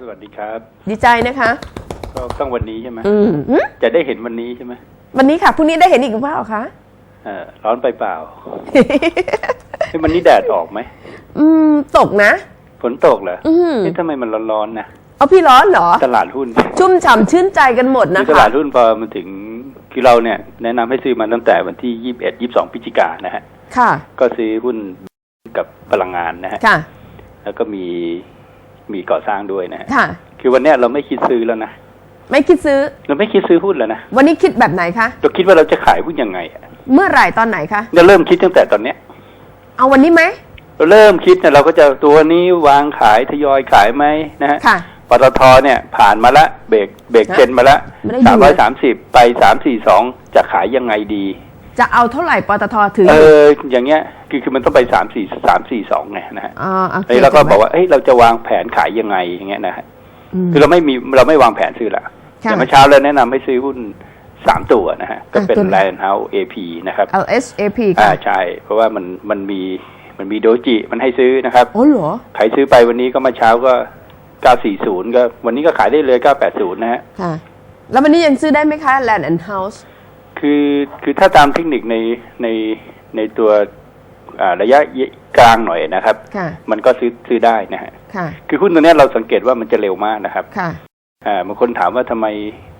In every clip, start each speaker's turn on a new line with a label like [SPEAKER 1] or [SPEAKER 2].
[SPEAKER 1] สวัสดีครับ
[SPEAKER 2] ดีใจนะคะ
[SPEAKER 1] ก็ต้องวันนี้ใช่ไหม
[SPEAKER 2] อืมหึ
[SPEAKER 1] จะได้เห็นวันนี้ใช่ไหม
[SPEAKER 2] วันนี้ค่ะพรุ่งนี้ได้เห็นอีกหรือเปล่าคะ
[SPEAKER 1] เออร้อนไปเปล่าให้วันนี้แดดออกไหม
[SPEAKER 2] อืม ตกนะ
[SPEAKER 1] ฝนตกเหรอ
[SPEAKER 2] อืม
[SPEAKER 1] นี่ทำไมมันร้อนๆนะ
[SPEAKER 2] เอาพี่ร้อนเหรอ
[SPEAKER 1] ตลาดหุ้น
[SPEAKER 2] ชุ่มฉ่ำชื่นใจกันหมดนะ
[SPEAKER 1] คือต
[SPEAKER 2] คะ
[SPEAKER 1] ลาดหุ้นพอมาถึงคือเราเนี่ย แนะนำให้ซื้อมาตั้งแต่วันที่ยี่สิบเอ็ดยี่สิบสองพฤศจิกายนนะฮะ
[SPEAKER 2] ค่ะ
[SPEAKER 1] ก็ซื้อหุ้นกับพลังงานนะฮะ
[SPEAKER 2] ค่ะ
[SPEAKER 1] แล้วก็มี มีก่อสร้างด้วยนะฮะ
[SPEAKER 2] ค่ะ
[SPEAKER 1] คือวันเนี้ยเราไม่คิดซื้อแล้วนะ
[SPEAKER 2] ไม่คิดซื้อ
[SPEAKER 1] เราไม่คิดซื้อหุ้นแล้วนะ
[SPEAKER 2] วันนี้คิดแบบไหนคะ
[SPEAKER 1] เราคิดว่าเราจะขายหุ้นยังไงอะ
[SPEAKER 2] เมื่อไหร่ตอนไหนคะ
[SPEAKER 1] เราเริ่มคิดตั้งแต่ตอนเนี้ย
[SPEAKER 2] เอาวันนี้ไหม
[SPEAKER 1] เราเริ่มคิดเนี่ยเราก็จะตัวนี้วางขายทยอยขายไหมนะฮะ
[SPEAKER 2] ค่ะ
[SPEAKER 1] ปตทเนี่ยผ่านมาละเบรกเบรก
[SPEAKER 2] ฮะ
[SPEAKER 1] เจนมาละ
[SPEAKER 2] ไม่ได้ดู
[SPEAKER 1] สามร้อย
[SPEAKER 2] เล
[SPEAKER 1] สามสิบไปสามสี่สองจะขายยังไงดี
[SPEAKER 2] จะเอาเท่าไหร่ปตทถึง
[SPEAKER 1] เอออย่างเงี้ยคือคือมันต้องไปสามสี่สามสี่สองไงนะฮะ
[SPEAKER 2] อ๋อโอเค
[SPEAKER 1] เอ้ยเราก็
[SPEAKER 2] ถูไหม
[SPEAKER 1] บอกว่าเอ้ยเราจะวางแผนขายยังไงอย่างเงี้ยนะฮะ
[SPEAKER 2] ม
[SPEAKER 1] คือเราไม่มีเราไม่วางแผนซื้อละ
[SPEAKER 2] ค่ะ
[SPEAKER 1] อย่างเมื่อเช้าเราแนะนำให้ซื้อหุ้นสามตัวนะฮะ ก็เป็น
[SPEAKER 2] อะตัวไหน
[SPEAKER 1] Lion House AP นะครับ
[SPEAKER 2] LSAP
[SPEAKER 1] อ่า
[SPEAKER 2] ค่ะ
[SPEAKER 1] ใช่ เพราะว่ามันมันมีมันมีโดจิมันให้ซื้อนะครับ
[SPEAKER 2] โอ้เหรอ
[SPEAKER 1] ใครซื้อไปวันนี้ก็มาเช้าก็940ก็วันนี้ก็ขายได้เลย980นะฮะ
[SPEAKER 2] ค่ะแล้ววันนี้ยังซื้อได้ไหมคะ Land and House
[SPEAKER 1] คือคือถ้าตามเทคนิคในในในตัวอ่าระยะกลางหน่อยนะครับ
[SPEAKER 2] ค่ะ
[SPEAKER 1] มันก็ซื้อซื้อได้นะฮะ
[SPEAKER 2] ค่ะ
[SPEAKER 1] คือหุ้นตัวเนี้ยเราสังเกตว่ามันจะเร็วมากนะครับ
[SPEAKER 2] ค่ะ
[SPEAKER 1] อ่าบางคนถามว่าทำไม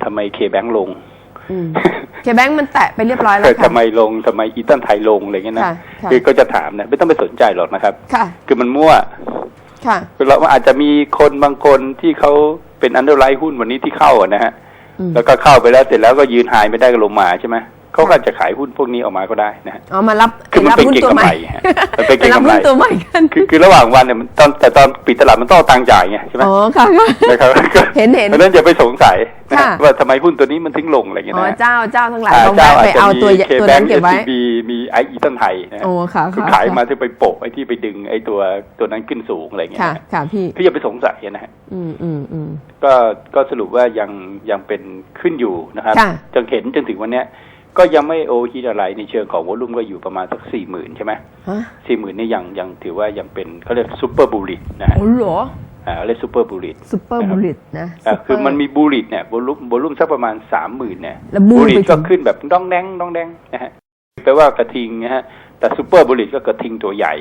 [SPEAKER 1] ทำไมเคแบงลง
[SPEAKER 2] อืมเคแบงค์มันแตะไปเรียบร้อยแล้วค่ะ
[SPEAKER 1] ทำไมลงทำไมอีตันไทยลงอะไรเงี้ยนะ
[SPEAKER 2] ค่ะค่ะ
[SPEAKER 1] คือก็จะถามนะไม่ต้องไปสนใจหรอกนะครับ
[SPEAKER 2] ค่ะ
[SPEAKER 1] คือมันมั่ว
[SPEAKER 2] ค่ะ
[SPEAKER 1] คือเราอาจจะมีคนบางคนที่เขาเป็นอันเดอร์ไลท์หุ้นวันนี้ที่เข้าอะนะฮะ
[SPEAKER 2] อืม
[SPEAKER 1] แล้วก็เข้าไปแล้วเสร็จแล้วก็ยืนหายไม่ได้ก็ลงมาใช่ไหม เขาก็อาจจะขายหุ้นพวกนี้ออกมาก็ได้นะฮะ
[SPEAKER 2] เอามารับ
[SPEAKER 1] คือมัน
[SPEAKER 2] รับ
[SPEAKER 1] เป็น
[SPEAKER 2] หุ้น
[SPEAKER 1] เก็ง
[SPEAKER 2] ตัว
[SPEAKER 1] กำ
[SPEAKER 2] ให
[SPEAKER 1] ไร
[SPEAKER 2] ม่
[SPEAKER 1] ฮะมันเป็นเก็ง
[SPEAKER 2] รับ
[SPEAKER 1] กำไร
[SPEAKER 2] หุ้นตัวใหม่กัน
[SPEAKER 1] คือคือระหว่างวันเนี่ยมันตอนแต่ตอนปิดตลาดมันต้องเอาตังค์จ่ายไงใช่ไหม
[SPEAKER 2] อ๋อค่ะค่ะ
[SPEAKER 1] นะครับก็
[SPEAKER 2] เห็นเห็น
[SPEAKER 1] เพราะฉะนั้นอย่าไปสงสัยนะ
[SPEAKER 2] ค่ะ
[SPEAKER 1] ว่าทำไมหุ้นตัวนี้มันถึงลงอะไรอย่างเงี้ย
[SPEAKER 2] อ๋อ
[SPEAKER 1] นะ
[SPEAKER 2] เจ้าเจ้าทั้งหลาย
[SPEAKER 1] อ่า
[SPEAKER 2] ต้อง
[SPEAKER 1] เจ้า
[SPEAKER 2] แวะ
[SPEAKER 1] อา
[SPEAKER 2] ไป
[SPEAKER 1] จจะ
[SPEAKER 2] เอา
[SPEAKER 1] มี
[SPEAKER 2] ตัว
[SPEAKER 1] เค
[SPEAKER 2] ตัว
[SPEAKER 1] แบ
[SPEAKER 2] นั้
[SPEAKER 1] ง
[SPEAKER 2] น
[SPEAKER 1] ก์
[SPEAKER 2] เก็บไว้
[SPEAKER 1] บีมีไออีตันไทยนะฮะ
[SPEAKER 2] โอ้ค่ะ
[SPEAKER 1] คือ
[SPEAKER 2] ค่ะ
[SPEAKER 1] ขายมา
[SPEAKER 2] ค่ะ
[SPEAKER 1] ที่ไปโปะไอ้ที่ไปดึงไอ้ตัวตัวนั้นขึ้นสูงอะไรอย่างเงี้ย
[SPEAKER 2] ค่ะ
[SPEAKER 1] นะ
[SPEAKER 2] ค่ะพี่
[SPEAKER 1] คืออย่าไปสงสัยนะฮะ
[SPEAKER 2] อืมอืมอืม
[SPEAKER 1] ก็ก็สรุปว่ายังยังเป็นขึ้นอยู่นะครับ
[SPEAKER 2] ค่ะ
[SPEAKER 1] จนเห็นจนถึงวันเนี้ย ก็ยังไม่โอฮิตอะไรในเชิงของวอลุ่มก็อยู่ประมาณสักสี่หมื่นใช่ไหม
[SPEAKER 2] ฮะ
[SPEAKER 1] สี่หมื่นนี่ยังยังถือว่ายังเป็นเขาเรียกซูเปอร์บูลิตนะฮะ
[SPEAKER 2] โอ้เหรอ
[SPEAKER 1] อ่าเรียกซูเปอร์บูลิต
[SPEAKER 2] ซูเปอร์บุลิตนะ
[SPEAKER 1] อ่า
[SPEAKER 2] ซูเป
[SPEAKER 1] คือมันมีบูลิตเนี่ยวอลุ่มวอลุ่มสักประมาณสามหมื่นเนี่ย
[SPEAKER 2] แล้วบู
[SPEAKER 1] บู
[SPEAKER 2] ม
[SPEAKER 1] ลิต
[SPEAKER 2] ไปถึ
[SPEAKER 1] ก็
[SPEAKER 2] ง
[SPEAKER 1] ขึ้นแบบด้องแดงด้องแดงนะฮะแปลว่ากระทิงนะฮะแต่ซูเปอร์บูลิตก็กระทิงตัวใหญ่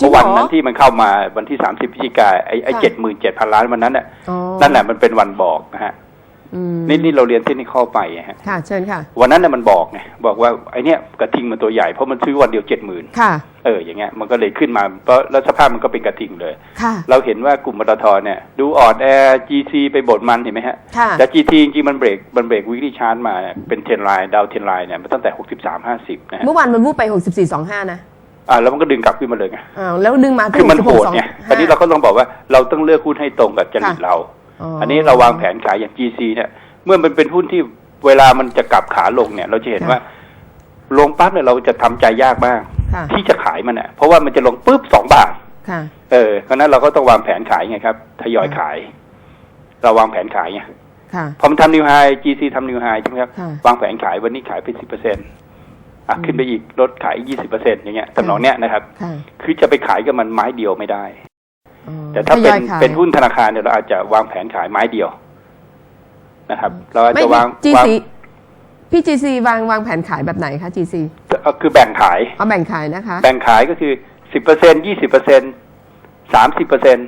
[SPEAKER 2] จริ
[SPEAKER 1] เมื่
[SPEAKER 2] ง
[SPEAKER 1] อ
[SPEAKER 2] เหร
[SPEAKER 1] วัน
[SPEAKER 2] อ
[SPEAKER 1] นั้นที่มันเข้ามาวันที่สามสิบพฤศจิกาไอ้ไอ้
[SPEAKER 2] ค่ะ
[SPEAKER 1] เจ็ดหมื่นเจ็ดพันล้านวันนั้นน่ะ
[SPEAKER 2] อ๋อ
[SPEAKER 1] นั่นแหละมันเป็นวันบอกนะฮะ
[SPEAKER 2] อืม
[SPEAKER 1] นี่นี่เราเรียนเทคนิคข้อไปอะฮะ
[SPEAKER 2] ค่ะเชิญค่ะ
[SPEAKER 1] วันนั้นน่ะมันบอกไงบอกว่าไอเนี้ยกระทิงมันตัวใหญ่เพราะมันซื้อวันเดียวเจ็ดหมื่น
[SPEAKER 2] ค่ะ
[SPEAKER 1] เอออย่างเงี้ยมันก็เลยขึ้นมาเพราะแล้วสภาพมันก็เป็นกระทิงเลย
[SPEAKER 2] ค่ะ
[SPEAKER 1] เราเห็นว่ากลุ่มปตทเนี่ยดูอ่อนแอ GC ไปบดมันเห็นไหมฮะ
[SPEAKER 2] ค่ะ
[SPEAKER 1] แต่ GT จริงๆมันเบรกมันเบรกวิกฤตชาร์ตมาเนี่ยเป็นเทนไลน์ดาวเทนไลน์เนี่ยมันตั้งแต่หกสิบสามห้าสิบนะฮะ
[SPEAKER 2] เมื่อวานมันวูบไป6425นะ
[SPEAKER 1] อ่าแล้วมันก็ดึงกลับขึ้นมาเลยไง
[SPEAKER 2] อ้าวแล้วดึงมา
[SPEAKER 1] คือมันโหดไงอันนี้เราก็ต้องบอกว่าเราต้องเลือกหุ้นให้ตรงกับจริตเรา อันนี้เราวางแผนขายอย่าง GC เนี่ย เมื่อมันเป็นหุ้นที่เวลามันจะกลับขาลงเนี่ย เราจะเห็นว่า ลงปั๊บเนี่ยเราจะทำใจยากมาก
[SPEAKER 2] ค่ะ
[SPEAKER 1] ที่จะขายมันอะ เพราะว่ามันจะลงปุ๊บสองบาท
[SPEAKER 2] ค่ะ
[SPEAKER 1] เออเพราะฉะนั้นเราก็ต้องวางแผนขายไงครับทยอยขาย เราวางแผนขายไง
[SPEAKER 2] ค่ะ
[SPEAKER 1] พอมันทำนิวไฮ GC ทำนิวไฮใช่ไหมครับ
[SPEAKER 2] ค่ะ
[SPEAKER 1] วางแผนขายวันนี้ขายไปสิบเปอร์เซ็นต์อะขึ้นไปอีกลดขายยี่สิบเปอร์เซ็นต์อย่างเงี้ยทำนองเนี้ยนะครับ
[SPEAKER 2] ค่ะ
[SPEAKER 1] คือจะไปขายกับมันไม้เดียวไม่ได้
[SPEAKER 2] อ๋อ
[SPEAKER 1] แต่ถ้าเป็น
[SPEAKER 2] ทยอยขาย
[SPEAKER 1] เป็นหุ้นธนาคารเนี่ยเราอาจจะวางแผนขายไม้เดียวนะครับ เราอาจ
[SPEAKER 2] ไม่
[SPEAKER 1] จะวาง
[SPEAKER 2] จี
[SPEAKER 1] วาง
[SPEAKER 2] ซีพี่จีซีวางวางแผนขายแบบไหนคะจีซี
[SPEAKER 1] เอ่อคือแบ่งขาย
[SPEAKER 2] เอาแบ่งขายนะคะ
[SPEAKER 1] แบ่งขายก็คือสิบเปอร์เซ็นยี่สิบเปอร์เซ็นสามสิบเปอร์เซ็น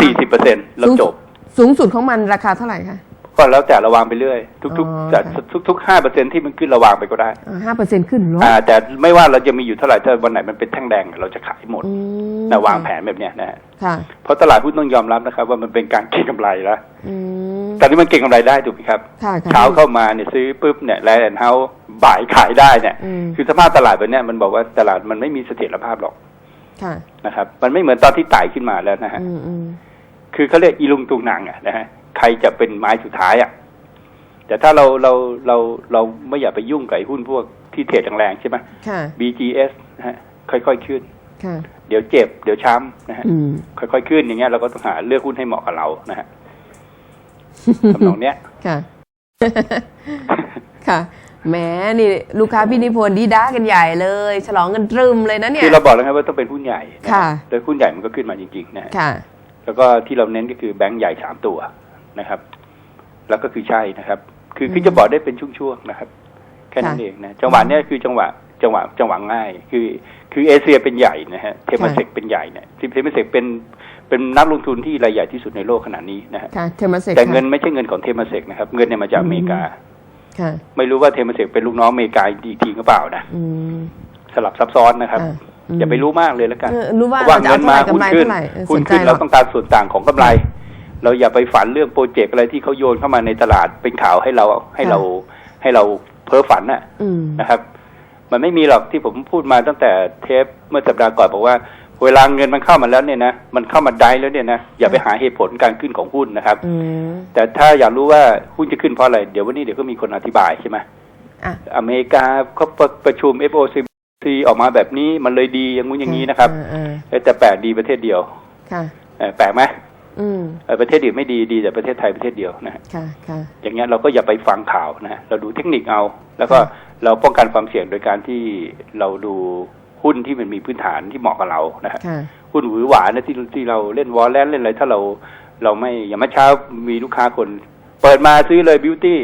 [SPEAKER 1] สี่สิบเปอร์เซ็นเราจบ
[SPEAKER 2] สูงสุดของมันราคาเท่าไหร่คะ
[SPEAKER 1] ก็แล้วแต่ระวางไปเรื่อย ทุก
[SPEAKER 2] อ๋อ
[SPEAKER 1] ๆแต่
[SPEAKER 2] ค่ะ
[SPEAKER 1] ทุกๆห้าเปอร์เซ็นที่มันขึ้นระวางไปก็ได้
[SPEAKER 2] ห้าเปอร์เซ็นต์ขึ้นเหรอ
[SPEAKER 1] อ่า แต่ไม่ว่าเราจะมีอยู่เท่าไหร่ถ้าวันไหนมันเป็นแท่งแดงเราจะขายหมด
[SPEAKER 2] อืม
[SPEAKER 1] นะวางแผนแบบเนี้ยนะฮะ
[SPEAKER 2] ค่ะ
[SPEAKER 1] เพราะตลาดหุ้นต้องยอมรับนะครับ ว่ามันเป็นการเก็งกำไรแล้ว
[SPEAKER 2] อืม
[SPEAKER 1] ตอนนี้มันเก็งกำไรได้ถูกไหมครับ
[SPEAKER 2] ค่ะค่ะ
[SPEAKER 1] เช้าเข้ามาเนี่ยซื้อปุ๊บเนี่ยแลนด์เฮาบ่ายขายได้เนี่ย
[SPEAKER 2] อืม
[SPEAKER 1] คือสภาพตลาดแบบเนี้ยมันบอกว่าตลาดมันไม่มีเสถียรภาพหรอก
[SPEAKER 2] ค่ะ
[SPEAKER 1] นะครับ มันไม่เหมือนตอนที่ไต่ขึ้นมาแล้วนะฮะ
[SPEAKER 2] อืมอืม
[SPEAKER 1] คือเขาเรียกอีลุงตุงหนังอะนะฮะ ใครจะเป็นไม้สุดท้ายอะแต่ถ้าเราเราเราเราไม่อยากไปยุ่งกับไอ้หุ้นพวกที่เทรดแรงๆใช่ไหม
[SPEAKER 2] ค่ะ
[SPEAKER 1] BGS นะฮะค่อยๆขึ้น
[SPEAKER 2] ค่ะ
[SPEAKER 1] เดี๋ยวเจ็บ เดี๋ยวช้ำนะฮะ
[SPEAKER 2] อืม
[SPEAKER 1] ค่อยๆขึ้นอย่างเงี้ยเราก็ต้องหาเลือกหุ้นให้เหมาะกับเรานะฮะทำนองเนี้ย
[SPEAKER 2] ค่ะ ค่ะแหมนี่ลูกค้าพี่นิพนธ์ดีด้ากันใหญ่เลย ฉลองกันตรึมเลยนะเนี่ย
[SPEAKER 1] คือเราบอกแล้วไงว่าต้องเป็นหุ้นใหญ่นะฮะ
[SPEAKER 2] ค่ะ
[SPEAKER 1] แต่หุ้นใหญ่มันก็ขึ้นมาจริงๆนะฮะ
[SPEAKER 2] ค่ะ
[SPEAKER 1] แล้วก็ที่เราเน้นก็คือแบงก์ใหญ่สามตัว นะครับ แล้วก็คือใช่นะครับ คือคือจะบอกได้เป็นช่วงๆนะครับ แค่นั้น
[SPEAKER 2] ค่ะ
[SPEAKER 1] เองนะจังหวะเนี้ยคือจังหวะจังหวะจังหวะง่าย คือคือเอเชียเป็นใหญ่นะฮะเทมเซกเป็นใหญ่เนี่ยเทมเซกเป็นเป็นนักลงทุนที่รายใหญ่ที่สุดในโลกขนาดนี้นะฮะ
[SPEAKER 2] ค่ะเทอร์มาเซก
[SPEAKER 1] แต่เงินไม่ใช่เงินของเทมเซกนะครับ เงินเนี่ยมาจากอเมริกา
[SPEAKER 2] ค่ะ
[SPEAKER 1] ไม่รู้ว่าเทมเซกเป็นลูกน้องอเมริกาอีกทีหรือเปล่านะ
[SPEAKER 2] อืม
[SPEAKER 1] สลับซับซ้อนนะครับ
[SPEAKER 2] อ่าอืม
[SPEAKER 1] อย่าไปรู้มากเลยแล้วกัน
[SPEAKER 2] เออรู้ว่า
[SPEAKER 1] เพราะว่า
[SPEAKER 2] เราจะ
[SPEAKER 1] เงิ
[SPEAKER 2] เอา
[SPEAKER 1] น
[SPEAKER 2] เท่าไหร่กำไร
[SPEAKER 1] มาหุ้นขึ้น
[SPEAKER 2] เท่าไหร่เออ
[SPEAKER 1] หุ้น
[SPEAKER 2] สนใจ
[SPEAKER 1] ขึ้น
[SPEAKER 2] หร
[SPEAKER 1] เรา
[SPEAKER 2] อก
[SPEAKER 1] ต้องการส่วนต่างของกำไร เราอย่าไปฝันเรื่องโปรเจกต์อะไรที่เขาโยนเข้ามาในตลาดเป็นข่าวให้เราให้เราให้เราเพ้อฝันน่ะ
[SPEAKER 2] อืม
[SPEAKER 1] นะครับ มันไม่มีหรอกที่ผมพูดมาตั้งแต่เทปเมื่อสัปดาห์ก่อนบอกว่าเวลาเงินมันเข้ามาแล้วเนี่ยนะมันเข้ามาได้แล้วเนี่ยนะอย่าไปหาเหตุผลการขึ้นของหุ้นนะครับ
[SPEAKER 2] อืม
[SPEAKER 1] แต่ถ้าอยากรู้ว่าหุ้นจะขึ้นเพราะอะไร เดี๋ยววันนี้เดี๋ยวก็มีคนอธิบายใช่ไหม
[SPEAKER 2] อะ
[SPEAKER 1] อเมริกาเขาประชุม FOMC ออกมาแบบนี้มันเลยดีอย่างงู้นอย่างนี้นะครับ
[SPEAKER 2] อ่าอ่า
[SPEAKER 1] แต่แปลกดีประเทศเดียว
[SPEAKER 2] ค่ะ
[SPEAKER 1] เอ่อแปลกไหม
[SPEAKER 2] อืม
[SPEAKER 1] เอ่อ ประเทศอื่นไม่ดีดีแต่ประเทศไทยประเทศเดียวนะฮะ
[SPEAKER 2] ค่ะค่ะ
[SPEAKER 1] อย่างเงี้ยเราก็อย่าไปฟังข่าวนะฮะเราดูเทคนิคเอา แล้วก็เราป้องกันความเสี่ยงโดยการที่เราดูหุ้นที่มันมีพื้นฐานที่เหมาะกับเรานะฮะ
[SPEAKER 2] ค่ะ
[SPEAKER 1] หุ้นหวือหวานะที่ที่เราเล่นวอลเลนเล่นอะไรถ้าเราเราไม่อย่างเมื่อเช้ามีลูกค้าคน เปิดมาซื้อเลยบิวตี้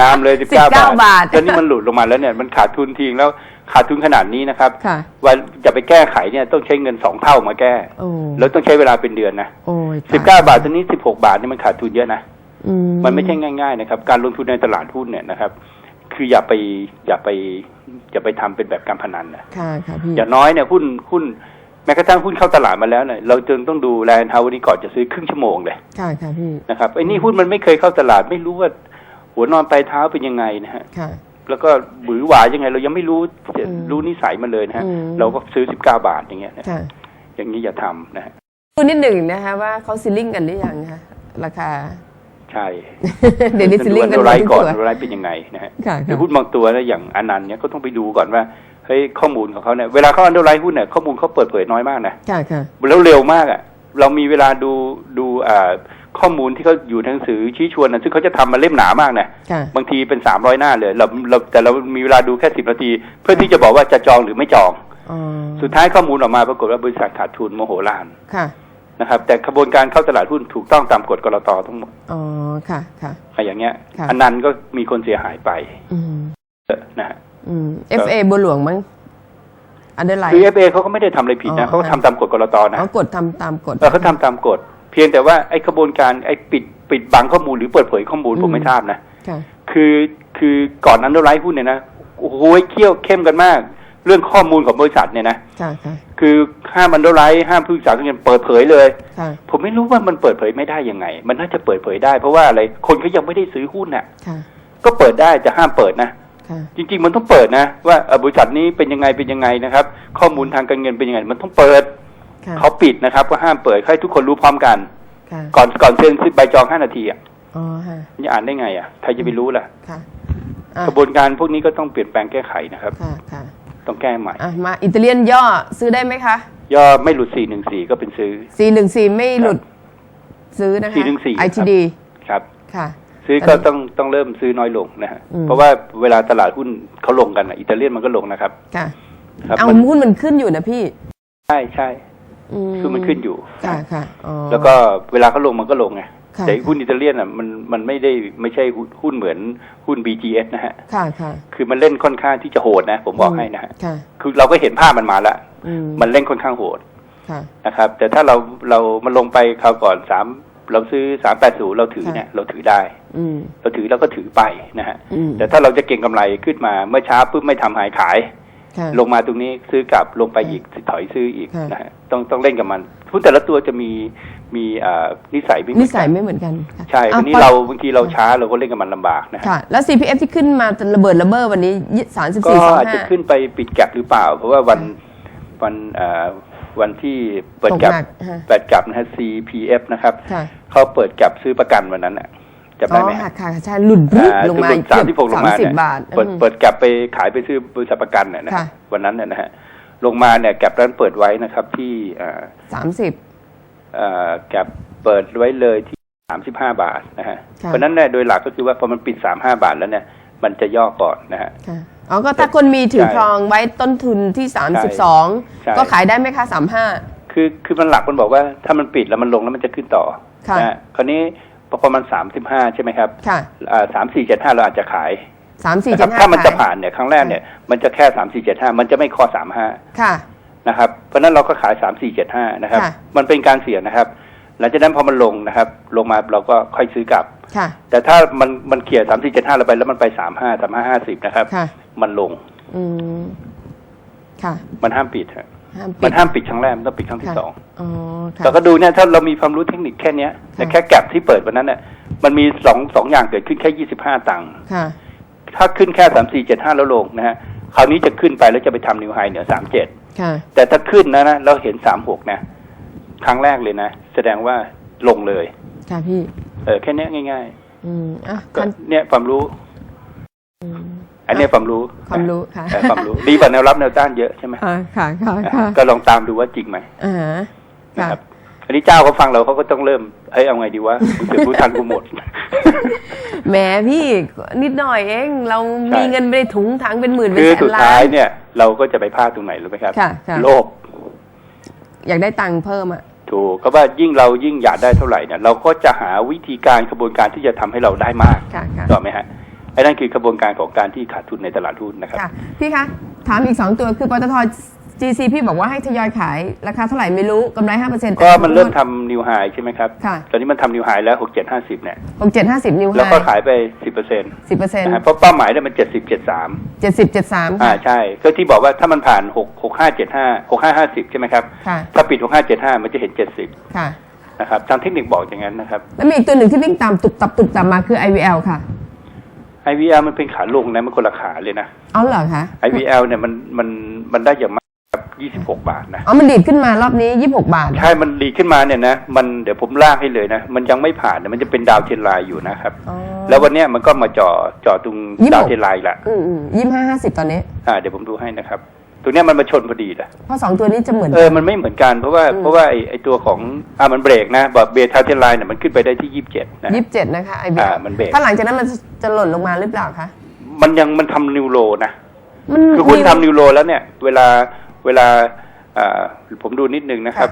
[SPEAKER 1] งามเลยสิบเก้า
[SPEAKER 2] 19
[SPEAKER 1] บาท
[SPEAKER 2] บาท
[SPEAKER 1] แล้วนี่มันหลุดลงมาแล้วเนี่ยมันขาดทุนทิ้งแล้วขาดทุนขนาดนี้นะครับ
[SPEAKER 2] ค่ะ
[SPEAKER 1] ว่าจะไปแก้ไขเนี่ยต้องใช้เงินสองเท่ามาแก้
[SPEAKER 2] โอ้
[SPEAKER 1] แล้วต้องใช้เวลาเป็นเดือนนะ
[SPEAKER 2] โอ้ย
[SPEAKER 1] สิบเก้าบาทตอนนี้สิบหกบาทนี่มันขาดทุนเยอะนะ
[SPEAKER 2] อื
[SPEAKER 1] มันไม่ใช่ง่าย ๆ นะครับ การลงทุนในตลาดหุ้นเนี่ยนะครับ คืออย่าไปอย่าไปอย่าไปทำเป็นแบบการพนันนะ
[SPEAKER 2] ค่ะค่ะพี่
[SPEAKER 1] อย่างน้อยเนี่ยหุ้นหุ้นแม้กระทั่งหุ้นเข้าตลาดมาแล้วเนี่ยเราจึงต้องดูแลนด์เฮาวันนี้ก่อนจะซื้อครึ่งชั่วโมงเลย
[SPEAKER 2] ค่ะค่ะพี่
[SPEAKER 1] นะครับไอ้นี่หุ้นมันไม่เคยเข้าตลาดไม่รู้ว่า หัวนอนปลายเท้าเป็นยังไงนะฮะ
[SPEAKER 2] ค่ะ
[SPEAKER 1] แล้วก็หวือหวายังไง เรายังไม่รู้
[SPEAKER 2] อืม
[SPEAKER 1] รู้นิสัยมันเลยนะฮะ
[SPEAKER 2] อืม
[SPEAKER 1] เราก็ซื้อสิบเก้าบาทอย่างเงี้ยนะ
[SPEAKER 2] ค่ะ
[SPEAKER 1] อย่างนี้อย่าทำนะฮะ
[SPEAKER 2] พูดนิดหนึ่งนะคะว่าเขาซิลลิ่งกันหรือยังคะราคา
[SPEAKER 1] ใช่
[SPEAKER 2] เดี๋ยวนี้ซิลลิ่งกัน
[SPEAKER 1] ดู
[SPEAKER 2] หม
[SPEAKER 1] ไร
[SPEAKER 2] ดทุก
[SPEAKER 1] ก่อน
[SPEAKER 2] ตัว
[SPEAKER 1] ดูไรเป็นยังไงนะฮะ
[SPEAKER 2] ค่ะ
[SPEAKER 1] หรือ
[SPEAKER 2] ค่ะ
[SPEAKER 1] หุ้นบางตัวนะอย่างอนันต์เนี่ยก็ต้องไปดูก่อนว่าเฮ้ยข้อมูลของเขาเนี่ยเวลาเขาอันเดอร์ไลน์หุ้นเนี่ยข้อมูลเขาเปิดเผยน้อยมากนะ
[SPEAKER 2] ค่ะค่ะ
[SPEAKER 1] แล้วเร็วมากอะเรามีเวลาดูดูอ่า ข้อมูลที่เขาอยู่ในหนังสือชี้ชวนนะซึ่งเขาจะทำมาเล่มหนามากนะ
[SPEAKER 2] ค่ะ
[SPEAKER 1] บางทีเป็นสามร้อยหน้าเลยเราเราแต่เรามีเวลาดูแค่สิบนาที เพื่อที่จะบอกว่าจะจองหรือไม่จอง
[SPEAKER 2] อ๋อ
[SPEAKER 1] สุดท้ายข้อมูลออกมาปรากฏว่าบริษัทขาดทุนโมโหลาน
[SPEAKER 2] ค่ะ
[SPEAKER 1] นะครับ แต่กระบวนการเข้าตลาดหุ้นถูกต้องตามกฎกรตทั้งหมด
[SPEAKER 2] อ๋อค่ะค่ะ
[SPEAKER 1] อะไรอย่างเงี้ย
[SPEAKER 2] ค่ะ
[SPEAKER 1] อันนั้นก็มีคนเสียหายไป
[SPEAKER 2] อืม
[SPEAKER 1] เออนะฮะ
[SPEAKER 2] อืม FA บัวหลวงมั้งอันเดอร์ไลน์
[SPEAKER 1] คือเอฟเอเขาก็ไม่ได้ทำอะไรผิด
[SPEAKER 2] อ๋
[SPEAKER 1] นะ
[SPEAKER 2] อ
[SPEAKER 1] เขาก็ทำตามกฎกรตนะ
[SPEAKER 2] เขากดทำตามกฎ
[SPEAKER 1] เออเขาทำตามกฎ เพียงแต่ว่าไอ้กระบวนการไอ้ปิดปิดบังข้อมูลหรือเปิดเผยข้อมูล
[SPEAKER 2] อืม
[SPEAKER 1] ผมไม่ทราบนะ
[SPEAKER 2] ค่ะ
[SPEAKER 1] คือคือก่อนอันเดอร์ไลท์หุ้นเนี่ยนะโอ้โหเคี่ยวเข้มกันมาก เรื่องข้อมูลของบริษัทเนี่ยนะ
[SPEAKER 2] ค่ะค่ะ
[SPEAKER 1] คือห้ามอันเดอร์ไลท์ห้ามผู้ศึกษาเงินเปิดเผยเลย
[SPEAKER 2] ค่ะ
[SPEAKER 1] ผมไม่รู้ว่ามันเปิดเผยไม่ได้ยังไง มันน่าจะเปิดเผยได้ เพราะว่าอะไรคนเขายังไม่ได้ซื้อหุ้นน่ะ
[SPEAKER 2] ค่ะ
[SPEAKER 1] ก็เปิดได้จะห้ามเปิดนะ
[SPEAKER 2] ค่ะ
[SPEAKER 1] จริง ๆ มันต้องเปิดนะ ว่าเอ่อบริษัทนี้เป็นยังไงเป็นยังไงนะครับ ข้อมูลทางการเงินเป็นยังไง มันต้องเปิด
[SPEAKER 2] ค่ะ
[SPEAKER 1] เขาปิดนะครับก็ห้ามเปิดให้ทุกคนรู้พร้อมกัน
[SPEAKER 2] ค่ะ
[SPEAKER 1] ก่อนก่อนเซ็นใบจองห้านาทีอะ
[SPEAKER 2] อ๋อค่ะ
[SPEAKER 1] จะอ่านได้ไง อะใครจะไปรู้ล่ะ
[SPEAKER 2] ค่ะอะ
[SPEAKER 1] กระบวนการพวกนี้ก็ต้องเปลี่ยนแปลงแก้ไขนะครับ
[SPEAKER 2] ค่ะค่ะ
[SPEAKER 1] ต้องแก้ใหม่
[SPEAKER 2] อะมาอิตาเลียนย่อซื้อได้ไหมคะ
[SPEAKER 1] ย่อไม่หลุดสี่หนึ่งสี่ก็เป็นซื้อ
[SPEAKER 2] 414ไม่หลุดซื้อนะคะ
[SPEAKER 1] 414
[SPEAKER 2] ITD
[SPEAKER 1] ครับ
[SPEAKER 2] ค่ะ
[SPEAKER 1] ซื้อก็ต้องต้องเริ่มซื้อน้อยลงนะฮะ
[SPEAKER 2] อืม
[SPEAKER 1] เพราะว่าเวลาตลาดหุ้นเขาลงกันอะอิตาเลียนมันก็ลงนะครับ
[SPEAKER 2] ค่ะ
[SPEAKER 1] ครับ
[SPEAKER 2] เอา
[SPEAKER 1] มัน
[SPEAKER 2] หุ้นมันขึ้นอยู่นะพี่
[SPEAKER 1] ใช่ใช่
[SPEAKER 2] อื
[SPEAKER 1] คือมันขึ้นอยู่
[SPEAKER 2] ค่ะค่ะอ๋อ
[SPEAKER 1] แล้วก็เวลาเขาลงมันก็ลงไง
[SPEAKER 2] ค่ะ
[SPEAKER 1] แต่หุ้นอิตาเลียนอะมันมันไม่ได้ไม่ใช่หุ้นเหมือนหุ้น BGS นะฮะ
[SPEAKER 2] ค่ะค่ะ
[SPEAKER 1] คือมันเล่นค่อนข้างที่จะโหดนะ ผมบอกให้นะฮะ
[SPEAKER 2] ค่ะ
[SPEAKER 1] คือเราก็เห็นภาพมันมาแล้ว
[SPEAKER 2] อืม
[SPEAKER 1] มันเล่นค่อนข้างโหด
[SPEAKER 2] ค่ะ
[SPEAKER 1] นะครับ แต่ถ้าเราเรามันลงไปคราวก่อนสามเราซื้อสามแปดศูนย์เราถือ
[SPEAKER 2] ค่ะ
[SPEAKER 1] เนี่ยเราถือได้
[SPEAKER 2] อืม
[SPEAKER 1] เราถือเราก็ถือไปนะฮะ
[SPEAKER 2] อืม
[SPEAKER 1] แต่ถ้าเราจะเก็งกำไรขึ้นมาเมื่อเช้าปุ๊บไม่ทำหายขาย
[SPEAKER 2] ค่ะ
[SPEAKER 1] ลงมาตรงนี้ซื้อกลับลงไปอีกถอยซื้ออีก
[SPEAKER 2] ค่ะ
[SPEAKER 1] นะฮะต้องต้องเล่นกับมันหุ้นแต่ละตัวจะมีมีอ่านิสัยไม่เหมื
[SPEAKER 2] นิ
[SPEAKER 1] อน
[SPEAKER 2] สั
[SPEAKER 1] กั
[SPEAKER 2] ย
[SPEAKER 1] น
[SPEAKER 2] ไม่เหมือนกันค่ะ
[SPEAKER 1] ใช่
[SPEAKER 2] อะ
[SPEAKER 1] วันนี้
[SPEAKER 2] พอ
[SPEAKER 1] เราบางทีเราช้าเราก็เล่นกับมันลำบากนะฮะ
[SPEAKER 2] ค่ะแล้ว CPF ที่ขึ้นมาจะระเบิดระเบ้อวันนี้สามสิบ
[SPEAKER 1] ก็
[SPEAKER 2] สี่สอง
[SPEAKER 1] อาจจะ
[SPEAKER 2] ห้า
[SPEAKER 1] ขึ้นไปปิดแก็บหรือเปล่า เพราะว่าวันวันอ่าวันที่เปิด
[SPEAKER 2] ตก
[SPEAKER 1] แก็บ
[SPEAKER 2] หนักฮะ
[SPEAKER 1] เปิดแก็บนะฮะ CPF นะครับ
[SPEAKER 2] ค่ะ
[SPEAKER 1] เขาเปิดแก็บซื้อประกันวันนั้นน่ะ จำ
[SPEAKER 2] อ๋
[SPEAKER 1] ได้
[SPEAKER 2] อ
[SPEAKER 1] ไหม
[SPEAKER 2] ค่ะ
[SPEAKER 1] ฮะ
[SPEAKER 2] ค่ะใช่หลุดบรึบ
[SPEAKER 1] อ่า
[SPEAKER 2] ลงมา
[SPEAKER 1] หลุดสามที่หกลงมา
[SPEAKER 2] สิ
[SPEAKER 1] เนี่ย
[SPEAKER 2] บบาท
[SPEAKER 1] เปิด
[SPEAKER 2] อืม
[SPEAKER 1] เปิดแก็บไปขายไปซื้อบริษัทประกันเนี่ยนะ
[SPEAKER 2] ค่ะ
[SPEAKER 1] วันนั้นเนี่ยนะฮะลงมาเนี่ยแก็บนั้นเปิดไว้นะครับ ที่อ่า
[SPEAKER 2] สามสิบ
[SPEAKER 1] เอ่อแก็บเปิดไว้เลยที่สามสิบห้าบาทนะฮะ
[SPEAKER 2] ค่ะ
[SPEAKER 1] เพราะฉะนั้นเนี่ยโดยหลักก็คือว่าพอมันปิดสามห้าบาทแล้วเนี่ยมันจะย่อก่อนนะฮะ
[SPEAKER 2] ค่ะอ๋อก็ถ้าคนมีถือ
[SPEAKER 1] ใช่
[SPEAKER 2] ครองไว้ต้นทุนที่สาม
[SPEAKER 1] ใช่
[SPEAKER 2] สิบสอง
[SPEAKER 1] ใช่
[SPEAKER 2] ก็ขายได้ไหมคะสามห้า
[SPEAKER 1] คือคือมันหลักมันบอกว่าถ้ามันปิดแล้วมันลงแล้วมันจะขึ้นต่อ
[SPEAKER 2] ค่ะ
[SPEAKER 1] นะฮะคราวนี้พอ ประมาณสามสิบห้าใช่ไหมครับ
[SPEAKER 2] ค่ะ
[SPEAKER 1] สามสี่เจ็ดห้าเราอาจจะขาย
[SPEAKER 2] สามสี่
[SPEAKER 1] นะค
[SPEAKER 2] เจ็
[SPEAKER 1] รั
[SPEAKER 2] ด
[SPEAKER 1] บ
[SPEAKER 2] ห้า
[SPEAKER 1] ถ้ามันจะ
[SPEAKER 2] ขย
[SPEAKER 1] ผ่านเนี่ยครั้งแรกเนี่ยมันจะแค่สามสี่เจ็ดห้ามันจะไม่คอสามห้า
[SPEAKER 2] ค่ะ
[SPEAKER 1] นะครับ เพราะฉะนั้นเราก็ขายสามสี่เจ็ดห้านะครับ
[SPEAKER 2] ค่ะ
[SPEAKER 1] มันเป็นการเสี่ยงนะครับ หลังจากนั้นพอมันลงนะครับ ลงมาเราก็ค่อยซื้อกลับ
[SPEAKER 2] ค่ะ
[SPEAKER 1] แต่ถ้ามันมันเขี่ยสามสี่เจ็ดห้าเราไปแล้วมันไปสามห้าสามห้าห้าสิบนะครับ
[SPEAKER 2] ค่ะ
[SPEAKER 1] มันลง
[SPEAKER 2] อืมค่ะ
[SPEAKER 1] มันห้ามปิดฮะ
[SPEAKER 2] ห้ามปิ
[SPEAKER 1] มั
[SPEAKER 2] ด
[SPEAKER 1] นห้ามปิดครั้งแรกมันต้องปิดครั้งที่
[SPEAKER 2] ค่ะ
[SPEAKER 1] สอง
[SPEAKER 2] อ๋อค่ะ
[SPEAKER 1] แต่ก็ดูเนี่ยถ้าเรามีความรู้เทคนิคแค่เนี้ยแต่แค่แก็บที่เปิดวันนั้นเนี่ยมันมีสองสองอย่างเกิดขึ้นแค่ยี่สิบห้าตังค์
[SPEAKER 2] ค่ะ
[SPEAKER 1] ถ้าขึ้นแค่สามสี่เจ็ดห้าแล้วลงนะฮะคราวนี้จะขึ้นไปแล้วจะไปทำนิวไฮเหนือสามเจ็ด
[SPEAKER 2] ค่ะ
[SPEAKER 1] แต่ถ้าขึ้นนะนะเราเห็นสามหกนะ ครั้งแรกเลยนะ แสดงว่าลงเลย
[SPEAKER 2] ค่ะพี่
[SPEAKER 1] เออแค่เนี้ยง่าย
[SPEAKER 2] อืมอะ
[SPEAKER 1] ๆก็
[SPEAKER 2] คัน
[SPEAKER 1] เนี่ยความรู้
[SPEAKER 2] อืม
[SPEAKER 1] อันเนี้ยความรู้
[SPEAKER 2] ความรู้ค่ะ
[SPEAKER 1] เออความรู้ดีกว่าแนวรับแนวต้านเยอะใช่ไหม
[SPEAKER 2] ค่ะค่ะค่ะ
[SPEAKER 1] อะ
[SPEAKER 2] ค่ะ
[SPEAKER 1] ก็ลองตามดูว่าจริงไหม
[SPEAKER 2] อ่า
[SPEAKER 1] นะ
[SPEAKER 2] ค่ะ
[SPEAKER 1] ครับอันนี้เจ้าเขาฟังเราเขาก็ต้องเริ่มเอ้ยเอาไงดีวะมึงเสือกรู้ทันกูหมด
[SPEAKER 2] แหมพี่นิดหน่อยเอง เรา
[SPEAKER 1] ใช่
[SPEAKER 2] มีเงินไปในถุงถังเป็นหมื่นเป็น
[SPEAKER 1] คือ
[SPEAKER 2] แส
[SPEAKER 1] สุ
[SPEAKER 2] น
[SPEAKER 1] ด
[SPEAKER 2] ล้า
[SPEAKER 1] ท้าย
[SPEAKER 2] น
[SPEAKER 1] เนี่ย เราก็จะไปพลาดตรงไหนรู้ไหมครับ
[SPEAKER 2] ค่ะค่ะ
[SPEAKER 1] โลภ
[SPEAKER 2] อยากได้ตังค์เพิ่มอะ
[SPEAKER 1] ถูกก็ว่ายิ่งเรายิ่งอยากได้เท่าไหร่เนี่ยเราก็จะหาวิธีการกระบวนการที่จะทำให้เราได้มาก
[SPEAKER 2] ค่ะค่ะ
[SPEAKER 1] ถูกไหมฮะ ไอ้นั่นคือกระบวนการของการที่ขาดทุนในตลาดหุ้นนะครับ
[SPEAKER 2] ค่ะพี่คะถามอีกสองตัวคือปตท GC พี่บอกว่าให้ทยอยขาย ราคาเท่าไหร่ไม่รู้กำไรห้าเปอร์เซ็นต์
[SPEAKER 1] ก็มันเริ่มทำนิวไฮใช่ไหมครับ
[SPEAKER 2] ค่ะ
[SPEAKER 1] ตอนนี้มันทำนิวไฮแล้วหกเจ็ดห้าสิบเนี่ย
[SPEAKER 2] หกเจ็ดห้าสิบนิวไฮ
[SPEAKER 1] แล้วก็ขายไปสิบเปอร์เซ็นต์
[SPEAKER 2] สิบเปอร์เซ็นต์
[SPEAKER 1] นะฮะเพราะเป้าหมายเนี่ยมันเจ็ดสิบเจ็ดสาม
[SPEAKER 2] เจ็ดสิบเจ็ดสาม
[SPEAKER 1] อ่าใช่ ก็ที่บอกว่าถ้ามันผ่านหกหกห้าเจ็ดห้าหกห้าห้าสิบใช่ไหมครับ
[SPEAKER 2] ค่ะ
[SPEAKER 1] ถ้าปิดหกห้าเจ็ดห้ามันจะเห็นเจ็ดสิบ
[SPEAKER 2] ค่ะ
[SPEAKER 1] นะครับทางเทคนิคบอกอย่างนั้นนะครับ
[SPEAKER 2] แล้วมีอีกตัวหนึ่งที่วิ่งตามตุบตับตุบตับมาคือ IVL ค่ะ
[SPEAKER 1] IVL มันเป็นขาลงนะมันคนละขาเลยนะ
[SPEAKER 2] เอาเหรอคะ
[SPEAKER 1] IVL เนี่ยมันมันมันได้อย่างมากครับยี่สิบหกบาทนะ
[SPEAKER 2] อ๋อมันดีดขึ้นมารอบนี้ยี่สิบหกบาท
[SPEAKER 1] ใช่มันดีขึ้นมาเนี่ยนะมันเดี๋ยวผมลากให้เลยนะ มันยังไม่ผ่านนะมันจะเป็นดาวเทรนไลน์อยู่นะครับ
[SPEAKER 2] อ๋อ
[SPEAKER 1] แล้ววันเนี้ยมันก็มาจ่อจ่อตรง
[SPEAKER 2] ยี่สิบหก
[SPEAKER 1] ดาวเทรนไลน์ละ
[SPEAKER 2] อืมอืมยี่ห้าห้าสิบตอนนี้
[SPEAKER 1] อ่าเดี๋ยวผมดูให้นะครับ ตรงเนี้ยมันมาชนพอดีแหละ
[SPEAKER 2] เพราะสองตัวนี้จะเหมือน
[SPEAKER 1] เออมันไม่เหมือนกันเพราะว่า
[SPEAKER 2] อืม
[SPEAKER 1] เพราะว่าไอไอตัวของอ่ามันเบรกนะบอกเบรกดาวเทรนไลน์เนี่ยมันขึ้นไปได้ที่ยี่สิบเจ็ดนะ
[SPEAKER 2] ยี่สิบเจ็ดนะคะ
[SPEAKER 1] อ่า
[SPEAKER 2] IVL
[SPEAKER 1] มันเบรก
[SPEAKER 2] ถ้าหลังจากนั้นมันจะหล่นลงมาหรือเปล่าคะ
[SPEAKER 1] มันยังมันทำนิวโรนะ
[SPEAKER 2] มัน
[SPEAKER 1] คือคุณ
[SPEAKER 2] มี
[SPEAKER 1] ทำนิวโรแล้วเนี่ย เวลาเวลาอ่า ผมดูนิดนึงนะครับ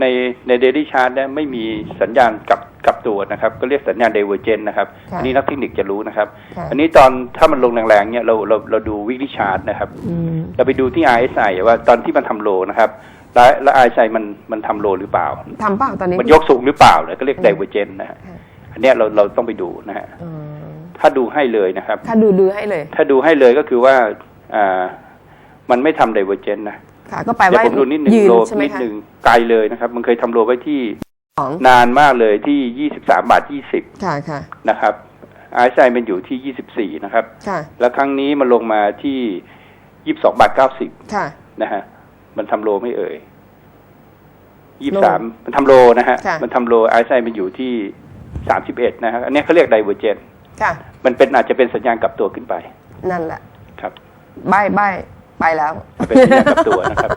[SPEAKER 1] ในในเดลี่ชาร์ตเนี่ยไม่มีสัญญาณกลับกลับตัวนะครับ ก็เรียกสัญญาณเดเวอร์เจนนะครับ
[SPEAKER 2] ค่ะ
[SPEAKER 1] อันนี้นักเทคนิคจะรู้นะครับ
[SPEAKER 2] ค่ะ
[SPEAKER 1] อันนี้ตอนถ้ามันลงแรงๆเนี่ยเราเราเราดูวิกฤตชาร์ตนะครับ
[SPEAKER 2] อืม
[SPEAKER 1] เราไปดูที่ RSI ว่าตอนที่มันทำโลนะครับแล้วแล้ว RSI มันมันทำโลหรือเปล่า
[SPEAKER 2] ทำเปล่าตอนนี้
[SPEAKER 1] มันยกสูงหรือเปล่าเนี่ยก็เรียก
[SPEAKER 2] อืม
[SPEAKER 1] เดเวอร์เจนนะฮะ
[SPEAKER 2] ค่ะ
[SPEAKER 1] อันเนี้ยเราเราต้องไปดูนะฮะ
[SPEAKER 2] อืม
[SPEAKER 1] ถ้าดูให้เลยนะครับ
[SPEAKER 2] ถ้าดูดูให้เลย
[SPEAKER 1] ถ้าดูให้เลยก็คือว่าอ่ามันไม่ทำ divergent นะ
[SPEAKER 2] ค่ะ ก็แปล
[SPEAKER 1] เดี๋ยว
[SPEAKER 2] ว่า
[SPEAKER 1] ผมดูนิดหนึ่ง
[SPEAKER 2] ยืน
[SPEAKER 1] โล
[SPEAKER 2] ใช่ไหม
[SPEAKER 1] นิด
[SPEAKER 2] คะ
[SPEAKER 1] หนึ่งไกลเลยนะครับ มันเคยทำโลไว้ที่
[SPEAKER 2] สอง
[SPEAKER 1] นานมากเลยที่ยี่สิบสามบาทยี่สิบ
[SPEAKER 2] ค่ะค่ะ
[SPEAKER 1] นะครับไอซ์ไซมันอยู่ที่ยี่สิบสี่นะครับ
[SPEAKER 2] ค่ะ
[SPEAKER 1] แล้วครั้งนี้มันลงมาที่ยี่สิบสองบาทเก้าสิบ
[SPEAKER 2] ค่ะ
[SPEAKER 1] นะฮะ มันทำโลไม่เอ่ยยี่
[SPEAKER 2] โล
[SPEAKER 1] สามมันทำโลนะฮะ
[SPEAKER 2] ค่ะ
[SPEAKER 1] มันทำโลไอซ์ไซมันอยู่ที่สามสิบเอ็ดนะฮะ อันนี้เขาเรียก divergent
[SPEAKER 2] ค่ะ
[SPEAKER 1] มันเป็นอาจจะเป็นสัญญาณกลับตัวขึ้นไป
[SPEAKER 2] นั่นแหละ
[SPEAKER 1] ครับ
[SPEAKER 2] ใบใบ ไปแล้ว
[SPEAKER 1] เป็นสัญญาณกลับตัวนะครับ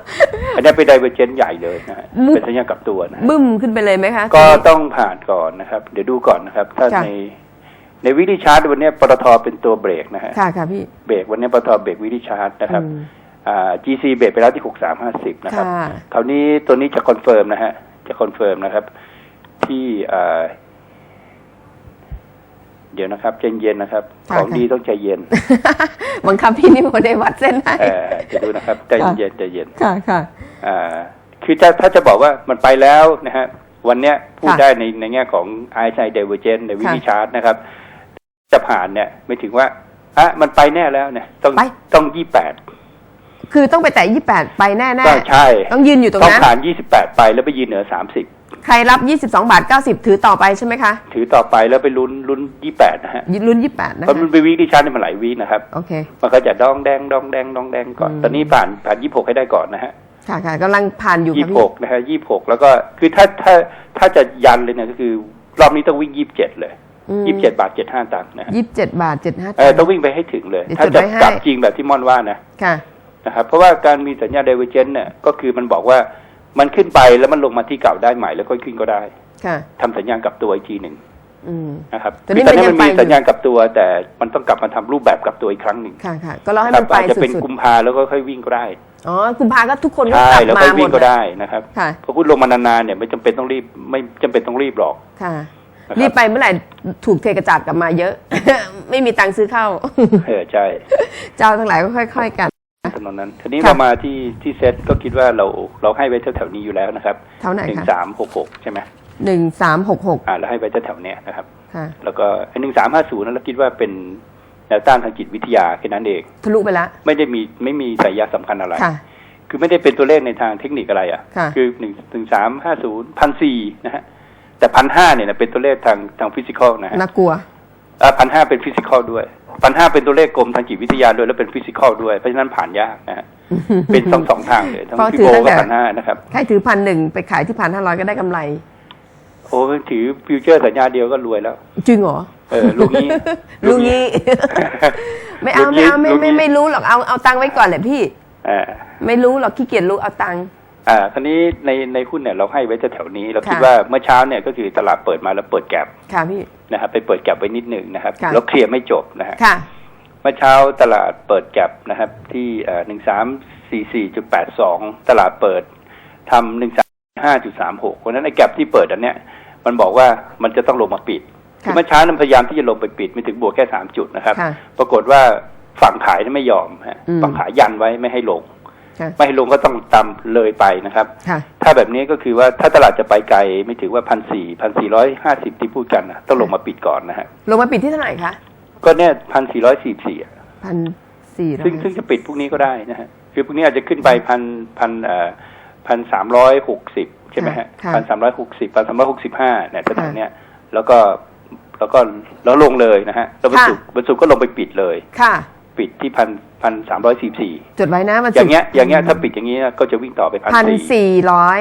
[SPEAKER 1] อันนี้เป็น divergent ใหญ่เลยนะฮะ
[SPEAKER 2] มุก
[SPEAKER 1] เป็นสัญญาณกลับตัวนะฮะ
[SPEAKER 2] บึ้มขึ้นไปเลยไหมคะ
[SPEAKER 1] ก็ต้องผ่านก่อนนะครับ เดี๋ยวดูก่อนนะครับ ถ้า
[SPEAKER 2] ค่ะ
[SPEAKER 1] ในในวิธีชาร์ตวันนี้ปตทเป็นตัวเบรกนะฮะ
[SPEAKER 2] ค่ะค่ะพี่
[SPEAKER 1] เบรกวันนี้ปตทเบรกวิธีชาร์ตนะครับ
[SPEAKER 2] อืม
[SPEAKER 1] อ่า GC เบรกไปแล้วที่หกสามห้าสิบนะครับ
[SPEAKER 2] ค่ะ
[SPEAKER 1] คราวนี้ตัวนี้จะคอนเฟิร์มนะฮะจะคอนเฟิร์มนะครับ ที่อ่า เดี๋ยวนะครับใจเย็นนะครับ
[SPEAKER 2] ค่ะ
[SPEAKER 1] ของ
[SPEAKER 2] ค่ะ
[SPEAKER 1] ดีต้องใจเย็น
[SPEAKER 2] บังคับพี่นี่โมได้วัดเส้นให้
[SPEAKER 1] เออจะดูนะครับใจเย็นใจเย็น
[SPEAKER 2] ค่ะค่ะ
[SPEAKER 1] อ่าคือถ้าถ้าจะบอกว่ามันไปแล้วนะฮะวันเนี้ยพูด
[SPEAKER 2] ค่ะ
[SPEAKER 1] ได้ในในแง่ของ i s i divergent ในวิธีชาร์ตนะครับ จะผ่านเนี่ย ไม่ถึงว่าอะมันไปแน่แล้วเนี่ยต้อง
[SPEAKER 2] ไป
[SPEAKER 1] ต้องยี่แปด
[SPEAKER 2] คือต้องไปแต่ยี่แปดไปแน่แน่
[SPEAKER 1] ก็ใช่
[SPEAKER 2] ต้องยืนอยู่ตรง
[SPEAKER 1] ต้อง
[SPEAKER 2] นั้น
[SPEAKER 1] ผ่านยี่สิบแปดไปแล้วไปยืนเหนือสามสิบ
[SPEAKER 2] ใครรับยี่สิบสองบาทเก้าสิบถือต่อไปใช่ไหมคะ
[SPEAKER 1] ถือต่อไปแล้วไปลุ้นลุ้นยี่แปดนะฮะ
[SPEAKER 2] ยืนลุ้นยี่แปดนะ
[SPEAKER 1] เพราะ
[SPEAKER 2] คะ
[SPEAKER 1] มันเป็นวิธีชาร์ตเนี่ยมันหลายวินะครับ
[SPEAKER 2] โอเค
[SPEAKER 1] มันก็จะดองแดงดองแดงดองแดงก่อน
[SPEAKER 2] อืม
[SPEAKER 1] ตอนนี้ผ่านผ่านยี่หกให้ได้ก่อนนะฮะ
[SPEAKER 2] ค่ะค่ะกำลังผ่านอยู่
[SPEAKER 1] ยี่
[SPEAKER 2] ค่ะ
[SPEAKER 1] ห
[SPEAKER 2] พี่
[SPEAKER 1] กนะฮะยี่หกแล้วก็คือถ้าถ้าถ้าจะยันเลยเนี่ยก็คือ รอบนี้ต้องวิ่งยี่สิบเจ็ดเลยยี่สิบเจ็ดบาทเจ็ดห้าตังค์นะฮะ
[SPEAKER 2] ยี่สิบเจ็ดบาทเจ็ดห้า
[SPEAKER 1] เออต้องวิ่งไปให้ถึงเลย
[SPEAKER 2] เดี๋ยว
[SPEAKER 1] ถ้า
[SPEAKER 2] จด
[SPEAKER 1] จะ
[SPEAKER 2] ไว้ให้
[SPEAKER 1] กลับจริงแบบที่ม่อนว่านะ
[SPEAKER 2] ค่ะ
[SPEAKER 1] นะครับเพราะว่าการมีสัญญาเดเวอร์เจนเนี่ยก็คือมันบอกว่า มันขึ้นไปแล้วมันลงมาที่เก่าได้ใหม่แล้วก็ขึ้นก็ได้
[SPEAKER 2] ค่ะ
[SPEAKER 1] ทำสัญญาณกลับตัวอีกทีหนึ่ง
[SPEAKER 2] อืม
[SPEAKER 1] นะครับ
[SPEAKER 2] แต่นี่
[SPEAKER 1] คือตอนนี้
[SPEAKER 2] มั
[SPEAKER 1] มันน
[SPEAKER 2] ยัง
[SPEAKER 1] มี
[SPEAKER 2] ไป
[SPEAKER 1] สัญญาณกลับตัว แต่มันต้องกลับมาทำรูปแบบกลับตัวอีกครั้งหนึ่ง
[SPEAKER 2] ค่ะค่ะก็รอให้
[SPEAKER 1] ครั
[SPEAKER 2] มั
[SPEAKER 1] บ
[SPEAKER 2] นไป
[SPEAKER 1] อาจจะเป็น
[SPEAKER 2] สุด
[SPEAKER 1] กุมภาแล้วก็ค่อยวิ่งก็ได้
[SPEAKER 2] ๆอ๋อกุมภาก็ทุกคนก็
[SPEAKER 1] ใช่
[SPEAKER 2] กลับ
[SPEAKER 1] แล้ว
[SPEAKER 2] มา
[SPEAKER 1] ค่อย
[SPEAKER 2] หม
[SPEAKER 1] วิ่
[SPEAKER 2] ด
[SPEAKER 1] งก็ได้นะครับ
[SPEAKER 2] ค่ะ
[SPEAKER 1] เพราะหุ้นลงมานานๆเนี่ยไม่จำเป็นต้องรีบไม่จำเป็นต้องรีบหรอก
[SPEAKER 2] ค่ะ
[SPEAKER 1] นะครับ
[SPEAKER 2] รีบไปเมื่อไหร่ถูกเทกระจาดกลับมาเยอะ ไม่มีตังค์ซื้อเข้า
[SPEAKER 1] เออใช่
[SPEAKER 2] เจ้าทั้งหลายก็ค่อย ๆ กัน
[SPEAKER 1] ถนนนั้นทีนี้
[SPEAKER 2] ค่ะ
[SPEAKER 1] เรามาที่ที่เซ็ตก็คิดว่าเราเราให้ไว้แถวๆนี้อยู่แล้วนะครับ
[SPEAKER 2] เท่าไหร่
[SPEAKER 1] หนึ่ง
[SPEAKER 2] คะ
[SPEAKER 1] สามหกหกใช่ไหม
[SPEAKER 2] หนึ่งสามหกหก
[SPEAKER 1] อ่าเราให้ไว้แถวๆเนี้ยนะครับ
[SPEAKER 2] ค่ะ
[SPEAKER 1] แล้วก็หนึ่งสามห้าศูนย์นั้นเราคิดว่าเป็นแนวต้านทางจิตวิทยาแค่นั้นเอง
[SPEAKER 2] ทะลุไปแล้ว
[SPEAKER 1] ไม่ได้มีไม่มีสายยะสำคัญอะไร
[SPEAKER 2] ค่ะ
[SPEAKER 1] คือไม่ได้เป็นตัวเลขในทางเทคนิคอะไรอะ
[SPEAKER 2] ค่ะ
[SPEAKER 1] อหนึ่งหนึ่งสามห้าศูนย์พันสี่นะฮะแต่พันห้าเนี่ยนะเป็นตัวเลขทางทางฟิสิกอลนะฮะ
[SPEAKER 2] น่ากลัว
[SPEAKER 1] พันห้าเป็นฟิสิกอลด้วย พันห้าเป็นตัวเลขกลมทางจิตวิทยาด้วยแล้วเป็นฟิสิกอลด้วยเพราะฉะนั้นผ่านยากนะฮะเป็นสองสองทางเลยทั้ง
[SPEAKER 2] เพราะ
[SPEAKER 1] ฟิ
[SPEAKER 2] ถือ
[SPEAKER 1] โบ
[SPEAKER 2] ตั้งแต่
[SPEAKER 1] กับพันห้านะครับ
[SPEAKER 2] ใครถือพันหนึ่งไปขายที่พันห้าร้อยก็ได้กำไร
[SPEAKER 1] โอ้ถือฟิวเจอร์สัญญาเดียวก็รวยแล้ว
[SPEAKER 2] จริงเหรอ
[SPEAKER 1] เออลูกนี้
[SPEAKER 2] ลูกนี้ ไม่เอา
[SPEAKER 1] ลูก
[SPEAKER 2] ไม่
[SPEAKER 1] นี้
[SPEAKER 2] เอาไม่
[SPEAKER 1] ลูกนี้
[SPEAKER 2] ไม่ไม่รู้หรอกเอาเอาตังค์ไว้ก่อนแหละพี่
[SPEAKER 1] อ่า
[SPEAKER 2] ไม่รู้หรอกขี้เกียจรู้เอาตังค์
[SPEAKER 1] อ่าคราวนี้ในในหุ้นเนี่ยเราให้ไว้แถวๆนี้เราคิด
[SPEAKER 2] ค่ะ
[SPEAKER 1] ว่าเมื่อเช้าเนี่ยก็คือตลาดเปิดมาแล้วเปิดแก็บ
[SPEAKER 2] ค่ะพี่
[SPEAKER 1] นะครับไปเปิดแก็บไว้นิดหนึ่งนะครับ
[SPEAKER 2] ค่ะ
[SPEAKER 1] แล้วเคลียร์ไม่จบนะฮะ
[SPEAKER 2] ค่ะ
[SPEAKER 1] เมื่อเช้าตลาดเปิดแก็บนะครับ ที่หนึ่งสามสี่สี่จุดแปดสองตลาดเปิดทำหนึ่งสามห้าจุดสามหกเพราะฉะนั้นไอ้แก็บที่เปิดอันเนี้ยมันบอกว่ามันจะต้องลงมาปิด
[SPEAKER 2] ค่ะ
[SPEAKER 1] เมื่อเช้านั้นพยายามที่จะลงไปปิดไม่ถึงบวกแค่สามจุดนะครับ
[SPEAKER 2] ค่ะ
[SPEAKER 1] ปรากฏว่าฝั่งขายนั้นไม่ยอมฮะ
[SPEAKER 2] อืม
[SPEAKER 1] ฝั่งขายยันไว้ไม่ให้ลง
[SPEAKER 2] ค่ะ
[SPEAKER 1] ไม่ให้ลงก็ต้องตามเลยไปนะครับ
[SPEAKER 2] ค่ะ
[SPEAKER 1] ถ้าแบบนี้ก็คือว่าถ้าตลาดจะไปไกลไม่ถึงว่าพันสี่พันสี่ร้อยห้าสิบที่พูดกันนะต้องลงมาปิดก่อนนะฮะ
[SPEAKER 2] ลงมาปิดที่เท่าไหร่คะ
[SPEAKER 1] ก็เนี่ยพันสี่ร้อยสี่สี่
[SPEAKER 2] พันสี่ร้อ
[SPEAKER 1] ซึ่ง
[SPEAKER 2] ย
[SPEAKER 1] ซึ่งจะปิดพรุ่งนี้ก็ได้นะฮะคือพรุ่งนี้อาจจะขึ้นไปพันพันเอ่อพันสามร้อยหกสิบใช่ไหมฮะ
[SPEAKER 2] ค่ะ
[SPEAKER 1] พันสามร้อยหกสิบพันสามร้อยหกสิบห้าเนี่ยแถว
[SPEAKER 2] ค่ะ
[SPEAKER 1] ๆเนี้ยแล้วก็แล้วก็แล้วลงเลยนะฮะแล้ววัน
[SPEAKER 2] ค่ะ
[SPEAKER 1] ศุกร์วันศุกร์ก็ลงไปปิดเลย
[SPEAKER 2] ค่ะ
[SPEAKER 1] ปิดที่พันพันสามร้อยสี่สี่
[SPEAKER 2] จดไว้นะมัน
[SPEAKER 1] อย่างเงี้ยอย่างเงี้ยถ้าปิดอย่างเงี้ยก็จะวิ่งต่อไปพัน
[SPEAKER 2] พัน
[SPEAKER 1] สี่
[SPEAKER 2] สี่ร้อย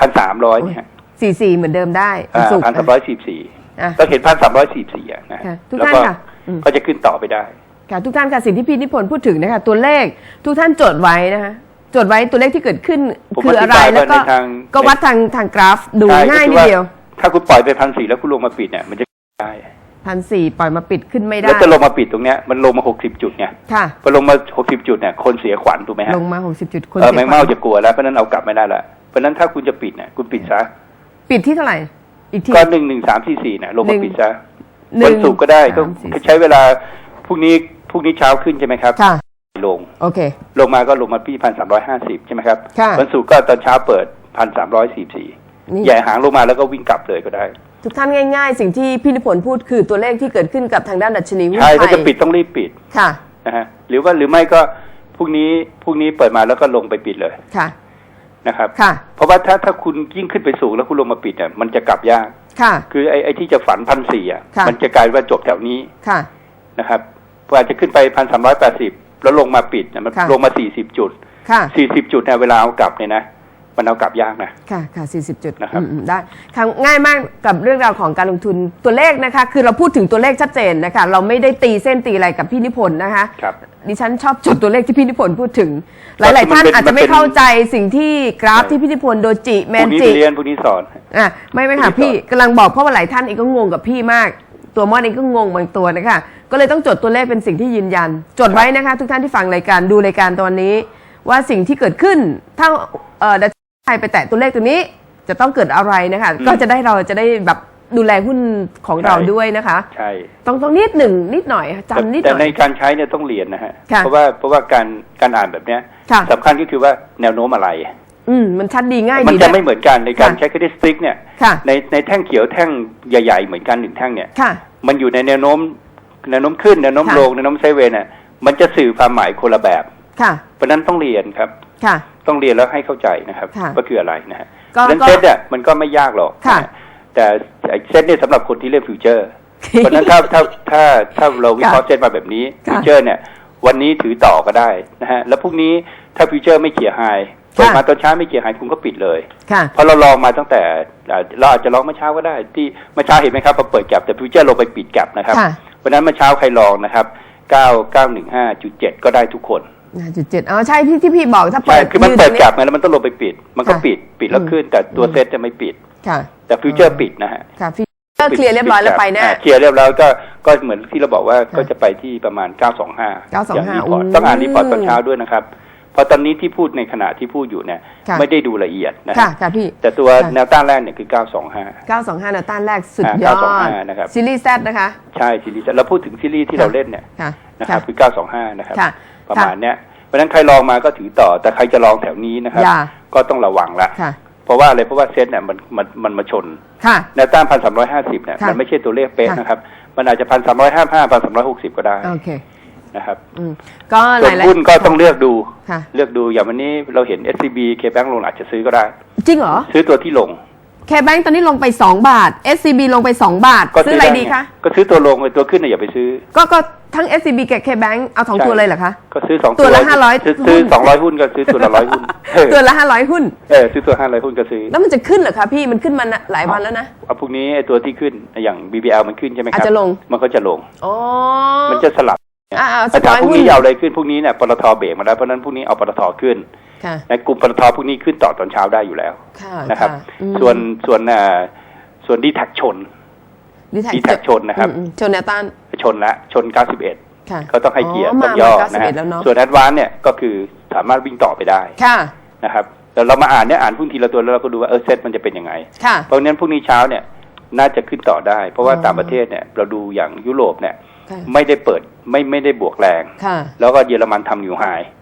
[SPEAKER 1] พันสามร้อยเนี่ยฮะ
[SPEAKER 2] สี่สี่เหมือนเดิมได้
[SPEAKER 1] อ่า
[SPEAKER 2] ศุกร์
[SPEAKER 1] พันสามร้อยสี่สี่
[SPEAKER 2] อะ
[SPEAKER 1] ก็เห็นพันสามร้อยสี่สี่อะนะ
[SPEAKER 2] ค่ะทุก
[SPEAKER 1] แล้ว
[SPEAKER 2] ท่าน
[SPEAKER 1] ก็
[SPEAKER 2] ค่ะอืม
[SPEAKER 1] ก็จะขึ้นต่อไปได้
[SPEAKER 2] ค่ะทุกท่านค่ะสิ่งที่พี่นิพนธ์พูดถึงนะคะตัวเลขทุกท่านจดไว้นะคะจดไว้ตัวเลขที่เกิดขึ้น
[SPEAKER 1] ผม
[SPEAKER 2] คืออะไร
[SPEAKER 1] อธิบาย
[SPEAKER 2] แล้วก็
[SPEAKER 1] ว่าในทาง
[SPEAKER 2] ก็วัดทางทางกราฟดู
[SPEAKER 1] ใช่
[SPEAKER 2] ง่าย
[SPEAKER 1] ก็
[SPEAKER 2] นิ
[SPEAKER 1] คือ
[SPEAKER 2] ด
[SPEAKER 1] ว่า
[SPEAKER 2] เดียว
[SPEAKER 1] ถ้าคุณปล่อยไปพันสี่แล้วคุณลงมาปิดเนี่ยมันจะได้
[SPEAKER 2] พันสี่ปล่อยมาปิดขึ้นไม่ได้
[SPEAKER 1] แล้วจะลงมาปิดตรงเนี้ยมันลงมาหกสิบจุดไง
[SPEAKER 2] ค่ะ
[SPEAKER 1] พอลงมาหกสิบจุดเนี่ยคนเสียขวัญถูกไหมฮะ
[SPEAKER 2] ลงมาหกสิบจุดคน
[SPEAKER 1] เออ
[SPEAKER 2] สีย
[SPEAKER 1] แมง
[SPEAKER 2] ขวัญ
[SPEAKER 1] เม่าจะกลัวแล้วเพราะฉะนั้นเอากลับไม่ได้ละเพราะฉะนั้นถ้าคุณจะปิดเนี่ยคุณปิดซะ
[SPEAKER 2] ปิดที่เท่าไหร่ อีกที
[SPEAKER 1] ก็หนึ่งหนึ่งสามสี่สี่เนี่ยลง
[SPEAKER 2] หนึ่
[SPEAKER 1] มางปิดซะ
[SPEAKER 2] หนึ่
[SPEAKER 1] วัน
[SPEAKER 2] ง
[SPEAKER 1] ศุกร์ก็ได้ก็
[SPEAKER 2] สามสี่
[SPEAKER 1] ใช้เวลาพรุ่งนี้พรุ่งนี้เช้าขึ้นใช่ไหมครับ
[SPEAKER 2] ค่ะ
[SPEAKER 1] ลง
[SPEAKER 2] โอเค
[SPEAKER 1] ลงมาก็ลงมาพี่พันสามร้อยห้าสิบใช่ไหมครับ
[SPEAKER 2] ค่ะ
[SPEAKER 1] วันศุกร์ก็ตอนเช้าเปิดพันสามร้อยสี่สี่
[SPEAKER 2] นี่
[SPEAKER 1] ใหญ่หางลงมาแล้วก็วิ่งกลับเลยก็ได้
[SPEAKER 2] ทุกท่านง่าย ๆ สิ่งที่พี่นิพนธ์พูดคือตัวเลขที่เกิดขึ้นกับทางด้านดัชนีหุ้น
[SPEAKER 1] ใช่
[SPEAKER 2] ไท
[SPEAKER 1] ถ้ายจะปิดต้องรีบปิด
[SPEAKER 2] ค่ะ
[SPEAKER 1] นะฮะหรือว่าหรือไม่ก็พรุ่งนี้พรุ่งนี้เปิดมาแล้วก็ลงไปปิดเลย
[SPEAKER 2] ค่ะ
[SPEAKER 1] นะครับ
[SPEAKER 2] ค่ะ
[SPEAKER 1] เพราะว่าถ้าถ้าคุณยิ่งขึ้นไปสูงแล้วคุณลงมาปิดเนี่ยมันจะกลับยาก
[SPEAKER 2] ค่ะ
[SPEAKER 1] คือไอ้ไอ้ที่จะฝันพันสี่อะ
[SPEAKER 2] ค่ะ
[SPEAKER 1] มันจะกลายว่าจบแถวนี้
[SPEAKER 2] ค่ะ
[SPEAKER 1] นะครับกว่าจะขึ้นไปพันสามร้อยแปดสิบแล้วลงมาปิดเนี่ยมัน
[SPEAKER 2] ค่ะ
[SPEAKER 1] ลงมาสี่สิบจุด
[SPEAKER 2] ค่ะ
[SPEAKER 1] สี่สิบจุดเนี่ยเวลาเอากลับเนี่ยนะ มันเอากลับยากนะ
[SPEAKER 2] ค่ะค่ะ40 จุด
[SPEAKER 1] นะครับ
[SPEAKER 2] อืมอืมได้ค่ะง่ายมากกับเรื่องราวของการลงทุนตัวเลขนะคะ คือเราพูดถึงตัวเลขชัดเจนนะคะ เราไม่ได้ตีเส้นตีอะไรกับพี่นิพนธ์นะคะ
[SPEAKER 1] ครับ
[SPEAKER 2] ดิฉันชอบจดตัวเลขที่พี่นิพนธ์พูดถึงห
[SPEAKER 1] ก็
[SPEAKER 2] ลาย ๆ ท่าน
[SPEAKER 1] มันเป็น
[SPEAKER 2] อาจจะไม่
[SPEAKER 1] มันเป็น
[SPEAKER 2] เข้าใจสิ่งที่กราฟ
[SPEAKER 1] ใช่
[SPEAKER 2] ที่พี่นิพนธ์โดจิแม
[SPEAKER 1] พรุ่
[SPEAKER 2] น
[SPEAKER 1] งนี้
[SPEAKER 2] จิ
[SPEAKER 1] ไปเรียนพรุ่งนี้สอน
[SPEAKER 2] อะไม่ไม่ค่ะ
[SPEAKER 1] ไม่ได้
[SPEAKER 2] พี่กำลังบอกเพราะว่าหลายท่านเองก็งงกับพี่มาก ตัวมอดเองก็งงบางตัวนะคะ ก็เลยต้องจดตัวเลขเป็นสิ่งที่ยืนยัน จดไว้นะคะ ทุกท่านที่ฟังรายการดูรายการตอนนี้ ว่าสิ่งที่เกิดขึ้นถ้าเอ่อดั ชนีไทยไปแตะตัวเลขตัวนี้จะต้องเกิดอะไรนะคะ
[SPEAKER 1] อืม
[SPEAKER 2] ก็จะได้เราจะได้แบบดูแลหุ้นของเรา
[SPEAKER 1] ใช่
[SPEAKER 2] ด้วยนะคะ
[SPEAKER 1] ใช่
[SPEAKER 2] ต้องต้องนิดหนึ่งนิดหน่อย
[SPEAKER 1] แต่
[SPEAKER 2] จำนิดห
[SPEAKER 1] แต่
[SPEAKER 2] น่อ
[SPEAKER 1] ใน
[SPEAKER 2] ย
[SPEAKER 1] การใช้เนี่ยต้องเรียนนะฮะ
[SPEAKER 2] ค่ะ
[SPEAKER 1] เพราะว่าเพราะว่าการการอ่านแบบเนี้ย
[SPEAKER 2] ค่ะ
[SPEAKER 1] สำคัญก็คือว่าแนวโน้มอะไร
[SPEAKER 2] อืมมันชัดดีง่าย
[SPEAKER 1] มัน
[SPEAKER 2] ดี
[SPEAKER 1] จะ
[SPEAKER 2] ด้วย
[SPEAKER 1] ไม่เหมือนกันในการ
[SPEAKER 2] ค่ะ
[SPEAKER 1] ใช้คดิสติกเนี่ย
[SPEAKER 2] ค่ะ
[SPEAKER 1] ในในแท่งเขียวแท่งใหญ่ๆเหมือนกันหนึ่งแท่งเนี่ย
[SPEAKER 2] ค่ะ
[SPEAKER 1] มันอยู่ในแนวโน้มแนวโน้มขึ้นแนวโน้ม
[SPEAKER 2] ค่ะ
[SPEAKER 1] ลงแนวโน้มไซด์เวย์เนี่ยมันจะสื่อความหมายคนละแบบ
[SPEAKER 2] ค่ะ
[SPEAKER 1] เพราะฉะนั้นต้องเรียนครับ
[SPEAKER 2] ค่ะ
[SPEAKER 1] ต้องเรียนแล้วให้เข้าใจนะครับ
[SPEAKER 2] ค่ะ
[SPEAKER 1] ว่าคืออะไรนะฮะ
[SPEAKER 2] ก็
[SPEAKER 1] นั้น
[SPEAKER 2] ก็
[SPEAKER 1] เซตเนี่ยมันก็ไม่ยากหรอก
[SPEAKER 2] ค่ะ
[SPEAKER 1] นฮแต่ไอ้เซตเนี่ยสำหรับคนที่เล่นฟิวเจอร์เพราะฉะนั้นถ้าถ้าถ้าถ้าเราวิเคราะห์เซตมาแบบนี้
[SPEAKER 2] ค่ะ
[SPEAKER 1] ฟิวเจอร์เนี่ยวันนี้ถือต่อก็ได้นะฮะแล้วพรุ่งนี้ถ้าฟิวเจอร์ไม่เขี่ยไฮเปิดมาตอนเช้าไม่เขี่ยไฮคุณก็ปิดเลย
[SPEAKER 2] ค่ะ
[SPEAKER 1] เพราะเราลองมาตั้งแต่อ่าเราอาจจะลองเมื่อเช้าก็ได้ที่เมื่อเช้าเห็นไหมครับพอเปิดแก็บแต่ฟิวเจอร์ลงไปปิดแก็บนะครับ
[SPEAKER 2] ค่ะ
[SPEAKER 1] เพราะฉะนั้นเมื่อเช้าใครลองนะครับ 9 915.7 ก็ได้ทุกคน
[SPEAKER 2] จุดเจ็ดอ๋อใช่ที่ที่พี่บอกถ้า
[SPEAKER 1] ใช่
[SPEAKER 2] เปิด
[SPEAKER 1] คือมัน
[SPEAKER 2] ยื
[SPEAKER 1] เปิด
[SPEAKER 2] ตรง
[SPEAKER 1] แก็บมาแล้วมันต้องลงไปปิด มันก็
[SPEAKER 2] ค่ะ
[SPEAKER 1] ปิดปิดแล้ว
[SPEAKER 2] อืม
[SPEAKER 1] ขึ้น แต่ตัวเซตจะไม่ปิด
[SPEAKER 2] ค่ะ
[SPEAKER 1] แต่ฟิวเจอร์ปิดนะฮะ
[SPEAKER 2] ค่ะพี่ก็เคลียร์เรียบร้อยแล้วไปแน่า
[SPEAKER 1] เคลียร์เรียบร้อยก็ก็เหมือนที่เราบอกว่า
[SPEAKER 2] ค่ะ
[SPEAKER 1] ก็จะไปที่ประมาณ 925
[SPEAKER 2] 925
[SPEAKER 1] อย่างรีพอร์ต
[SPEAKER 2] อืม
[SPEAKER 1] ต้องอ่านรีพอร์ตตอนเช้าด้วยนะครับเพราะตอนนี้ที่พูดในขณะที่พูดอยู่เนี่ย
[SPEAKER 2] ค่ะ
[SPEAKER 1] ไม่ได้ดูละเอียดนะ
[SPEAKER 2] ค่ะค่ะพี่
[SPEAKER 1] แต่ตัว
[SPEAKER 2] ค่ะ
[SPEAKER 1] แนวต้านแรกเนี่ยคือ 925
[SPEAKER 2] 925 แนวต้านแรกสุด
[SPEAKER 1] อ่าย
[SPEAKER 2] อด
[SPEAKER 1] 925นะครับ
[SPEAKER 2] ซีรีส์แซนะคะ
[SPEAKER 1] ใช่ซีรีส์เราพูดถึงซีรีส์ที่
[SPEAKER 2] ค่ะ
[SPEAKER 1] เราเล่นเนี่ย
[SPEAKER 2] ค่ะ
[SPEAKER 1] นะครับคือ 925 นะครับ
[SPEAKER 2] ค่ะ
[SPEAKER 1] ประมาณเนี้ยเพราะฉะนั้นใครลองมาก็ถือต่อ แต่ใครจะลองแถวนี้นะครับ
[SPEAKER 2] อย่า
[SPEAKER 1] ก็ต้องระวังละ
[SPEAKER 2] ค่ะ
[SPEAKER 1] เพราะว่าอะไรเพราะว่าเซ็ตเนี่ยมันมันมันมาชน
[SPEAKER 2] ค่ะ
[SPEAKER 1] แนวต้านพันสามร้อยห้าสิบเนี่ย
[SPEAKER 2] ค่ะ
[SPEAKER 1] มันไม่ใช่ตัวเลขเป๊ะ
[SPEAKER 2] ค่ะ
[SPEAKER 1] นะครับ มันอาจจะพันสามร้อยห้าห้าพันสามร้อยหกสิบก็ได้
[SPEAKER 2] โอเค
[SPEAKER 1] นะครับ
[SPEAKER 2] อืมก็ห
[SPEAKER 1] ส่วน
[SPEAKER 2] ลายๆ
[SPEAKER 1] หุ้นก็ต้องเลือกดู
[SPEAKER 2] ค่ะ
[SPEAKER 1] เลือกดูอย่างวันนี้เราเห็น SCB KBank ลงอาจจะซื้อก็ได้
[SPEAKER 2] จริงเหรอ
[SPEAKER 1] ซื้อตัวที่ลง
[SPEAKER 2] แคแบงตอนนี้ลงไป 2 บาท SCB ลงไป 2 บาท
[SPEAKER 1] ก็
[SPEAKER 2] ซื้ออะไร
[SPEAKER 1] ด้
[SPEAKER 2] ดี
[SPEAKER 1] ง
[SPEAKER 2] คะ
[SPEAKER 1] ก็ซื้อตัวลงไอ้ตัวขึ้นเนี่ยอย่าไปซื้อ
[SPEAKER 2] ก็ก็ทั้ง SCB กับ KBank เอาสอง
[SPEAKER 1] ใช่
[SPEAKER 2] ตัวเลยเหรอคะ
[SPEAKER 1] ก็ซื้อสอง
[SPEAKER 2] ตัวละ
[SPEAKER 1] ซื้
[SPEAKER 2] 500
[SPEAKER 1] ซื้อซื้อ
[SPEAKER 2] หุ้น
[SPEAKER 1] สองร้อยหุ้นก็ซื้อตัวละร้อยหุ้นเออ
[SPEAKER 2] ตัวละ 500 หุ้น
[SPEAKER 1] เออซื้อตัวห้าร้อยหุ้นก็ซื้อ
[SPEAKER 2] แล้วมันจะขึ้นเหรอคะพี่มันขึ้นมาหลายวันแล้วนะ
[SPEAKER 1] เอาพวกนี้ไอ้ตัวที่ขึ้นอย่าง BBL มันขึ้นใช่ไหมครั
[SPEAKER 2] อาจจะลง
[SPEAKER 1] มันก็จะลง
[SPEAKER 2] อ๋อ
[SPEAKER 1] มันจะสลับ
[SPEAKER 2] อ่าๆ
[SPEAKER 1] อาจารย์
[SPEAKER 2] สปอย
[SPEAKER 1] พรุ่ง
[SPEAKER 2] หุ้น
[SPEAKER 1] นี้เอาอะไรขึ้นพรุ่งนี้เนี่ยปตทเบรกมาแล้วเพราะฉะนั้นพรุ่งนี้เอาปตทขึ้น
[SPEAKER 2] ค่ะ
[SPEAKER 1] ในกลุ่มปตทพรุ่งนี้ขึ้นต่อตอนเช้าได้อยู่แล้ว
[SPEAKER 2] ค่ะ
[SPEAKER 1] นะครับ
[SPEAKER 2] อืม
[SPEAKER 1] ส่วนส่วนอ่าส่วนดีแท็กชน
[SPEAKER 2] ดีแท็ก
[SPEAKER 1] ดีแท็กชนนะครับ
[SPEAKER 2] อืมๆชนแนวต้าน
[SPEAKER 1] ชนละชน 91
[SPEAKER 2] ค่ะ
[SPEAKER 1] ก็ต้องให้เกียรติ
[SPEAKER 2] อ๋อ
[SPEAKER 1] ต้อง
[SPEAKER 2] มา
[SPEAKER 1] ย่อ
[SPEAKER 2] มา
[SPEAKER 1] นะฮะ
[SPEAKER 2] 91แล้วเนอะ
[SPEAKER 1] ส่วนแอดวานเนี่ยก็คือสามารถวิ่งต่อไปได้
[SPEAKER 2] ค่ะ
[SPEAKER 1] นะครับแต่เรามาอ่านเนี่ยอ่านหุ้นทีละตัวแล้วเราก็ดูว่าเออเซ็ตมันจะเป็นยังไง
[SPEAKER 2] ค่ะ
[SPEAKER 1] เพราะฉะนั้นพรุ่งนี้เช้าเนี่ยน่าจะขึ้นต่อได้ เพราะว่า
[SPEAKER 2] อ๋อ
[SPEAKER 1] ต่างประเทศเนี่ยเราดูอย่างยุโรปเนี่ย
[SPEAKER 2] ค่ะ
[SPEAKER 1] ไม่ได้เปิดไม่ไม่ได้บวกแรง
[SPEAKER 2] ค่ะ
[SPEAKER 1] แล้วก็เยอรมันทำอยู่ไฮ
[SPEAKER 2] อ๋อ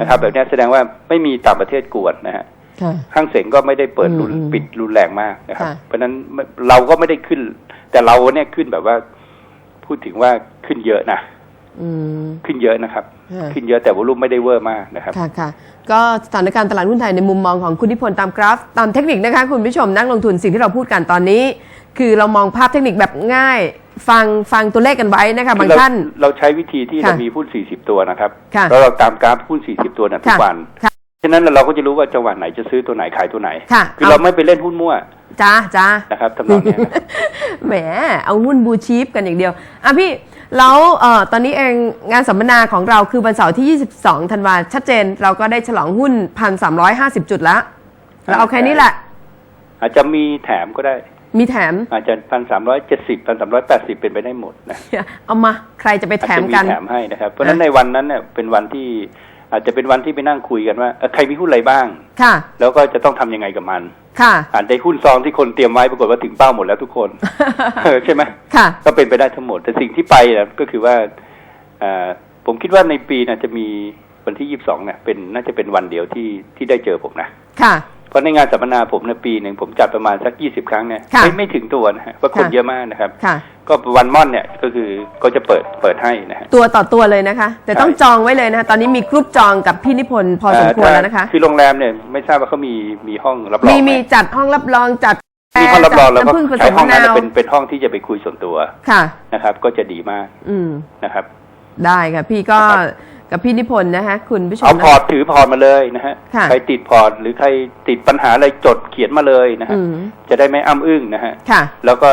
[SPEAKER 1] นะครับ แบบเนี้ยแสดงว่าไม่มีต่างประเทศกวนนะฮะ
[SPEAKER 2] ค่ะ
[SPEAKER 1] ห้างเสงก็ไม่ได้เปิดรุน
[SPEAKER 2] อืมอืม
[SPEAKER 1] ปิดรุนแรงมากนะครับ
[SPEAKER 2] ค่ะ
[SPEAKER 1] เพราะฉะนั้นไม่เราก็ไม่ได้ขึ้น แต่เราเนี่ยขึ้นแบบว่า พูดถึงว่าขึ้นเยอะนะ
[SPEAKER 2] อืม
[SPEAKER 1] ขึ้นเยอะนะครับ
[SPEAKER 2] ค่ะ
[SPEAKER 1] ขึ้นเยอะแต่วอลุ่มไม่ได้เวอร์มากนะครับ
[SPEAKER 2] ค่ะค่ะก็สถานการณ์ตลาดหุ้นไทยในมุมมองของคุณนิพนธ์ตามกราฟ ตามเทคนิคนะคะ คุณผู้ชมนักลงทุนสิ่งที่เราพูดกันตอนนี้ คือเรามองภาพเทคนิคแบบง่าย ฟังฟังตัวเลขกันไว้นะคะบาง
[SPEAKER 1] เรา
[SPEAKER 2] ท่าน
[SPEAKER 1] เราใช้วิธีที่
[SPEAKER 2] ค่ะ
[SPEAKER 1] เรามีหุ้น 40 ตัวนะครับ
[SPEAKER 2] ค่ะ
[SPEAKER 1] แล้วเราตามกราฟหุ้น 40 ตัวเนี่ยทุก
[SPEAKER 2] ค่ะ
[SPEAKER 1] วัน
[SPEAKER 2] ค่ะ
[SPEAKER 1] ฉะนั้นเราก็จะรู้ว่าจังหวะไหนจะซื้อตัวไหนขายตัวไหน
[SPEAKER 2] ค่ะ
[SPEAKER 1] คือ
[SPEAKER 2] เอา
[SPEAKER 1] เราไม่ไปเล่นหุ้นมั่ว
[SPEAKER 2] จ้าจ้า
[SPEAKER 1] นะครับทำนองเนี้ยนะ
[SPEAKER 2] แหมเอาหุ้นบูชีฟกันอย่างเดียวอะพี่แล้วเอ่อตอนนี้เองงานสัมมนาของเราคือวันเสาร์ที่ 22 ธันวาชัดเจน เราก็ได้ฉลองหุ้น 1,350 จุดแล้วเราเอาแค่นี้แหละ
[SPEAKER 1] อาจจะมีแถมก็ได้
[SPEAKER 2] มีแถม
[SPEAKER 1] อาจจะพันสามร้อยเจ็ดสิบพันสามร้อยแปดสิบเป็นไปได้หมดนะ
[SPEAKER 2] เอามาใครจะไป
[SPEAKER 1] อาจ
[SPEAKER 2] แถม
[SPEAKER 1] จะมี
[SPEAKER 2] กัน
[SPEAKER 1] แถมให้นะครับ เพราะฉะนั้นในวันนั้นเนี่ยเป็นวันที่อาจจะเป็นวันที่ไปนั่งคุยกันว่าเอ่อใครมีหุ้นอะไรบ้าง
[SPEAKER 2] ค่ะ
[SPEAKER 1] แล้วก็จะต้องทำยังไงกับมัน
[SPEAKER 2] ค่ะ
[SPEAKER 1] อ่านในหุ้นซองที่คนเตรียมไว้ปรากฏว่าถึงเป้าหมดแล้วทุกคนเออใช่ไหม
[SPEAKER 2] ค่ะ
[SPEAKER 1] ก็เป็นไปได้ทั้งหมด แต่สิ่งที่ไปนะก็คือว่าเอ่อผมคิดว่าในปีน่ะจะมีวันที่ยี่สิบสองเนี่ยเป็นน่าจะเป็นวันเดียวที่ที่ได้เจอผมนะ
[SPEAKER 2] ค่ะ
[SPEAKER 1] เพ ราะในงานสัมมนาผมในยปีหนึ่งผมจัดประมาณสักยี่สิบครั้งเนี่ย
[SPEAKER 2] ค่ะ
[SPEAKER 1] ไม่ไม่ถึงตัวนะฮะเพราะคน
[SPEAKER 2] ค่ะ
[SPEAKER 1] เยอะมากนะครับ
[SPEAKER 2] ค่ะ
[SPEAKER 1] ก็วันม่อนเนี่ยก็คือก็จะเปิดเปิดให้นะฮะ
[SPEAKER 2] ตัวต่อตัวเลยนะคะ แต่ต้อง
[SPEAKER 1] ใช่
[SPEAKER 2] จองไว้เลยนะคะตอนนี้มีกรุ๊ปจองกับพี่นิพนธ์พอสมควรแล้วนะคะ
[SPEAKER 1] คือโรงแรมเนี่ยไม่ทราบว่าเขามีมีห้องรับรอง
[SPEAKER 2] มี
[SPEAKER 1] ไห
[SPEAKER 2] มีจัดห้องรับรองจัด
[SPEAKER 1] มีห้องรับรองแล้วก็
[SPEAKER 2] น้ำผึ้งผส
[SPEAKER 1] ใช้
[SPEAKER 2] ม
[SPEAKER 1] ห้อ
[SPEAKER 2] มะ
[SPEAKER 1] งนั้น
[SPEAKER 2] นาว
[SPEAKER 1] นะเป็นเป็นห้องที่จะไปคุยส่วนตัว
[SPEAKER 2] ค่ะ
[SPEAKER 1] นะครับ ก็จะดีมาก
[SPEAKER 2] อืม
[SPEAKER 1] นะครับ
[SPEAKER 2] ได้ค่ะพี่ก็
[SPEAKER 1] ครับ
[SPEAKER 2] กับพี่นิพนธ์นะคะคุณผู้ชม
[SPEAKER 1] เอา
[SPEAKER 2] นะ
[SPEAKER 1] พอร์ตถือพอร์ตมาเลยนะฮะ
[SPEAKER 2] ค่ะ
[SPEAKER 1] ใครติดพอร์ตหรือใครติดปัญหาอะไรจดเขียนมาเลยนะฮะ
[SPEAKER 2] อืม
[SPEAKER 1] จะได้ไม่อ้ำอึ้งนะฮะ
[SPEAKER 2] ค่ะ
[SPEAKER 1] แล้วก็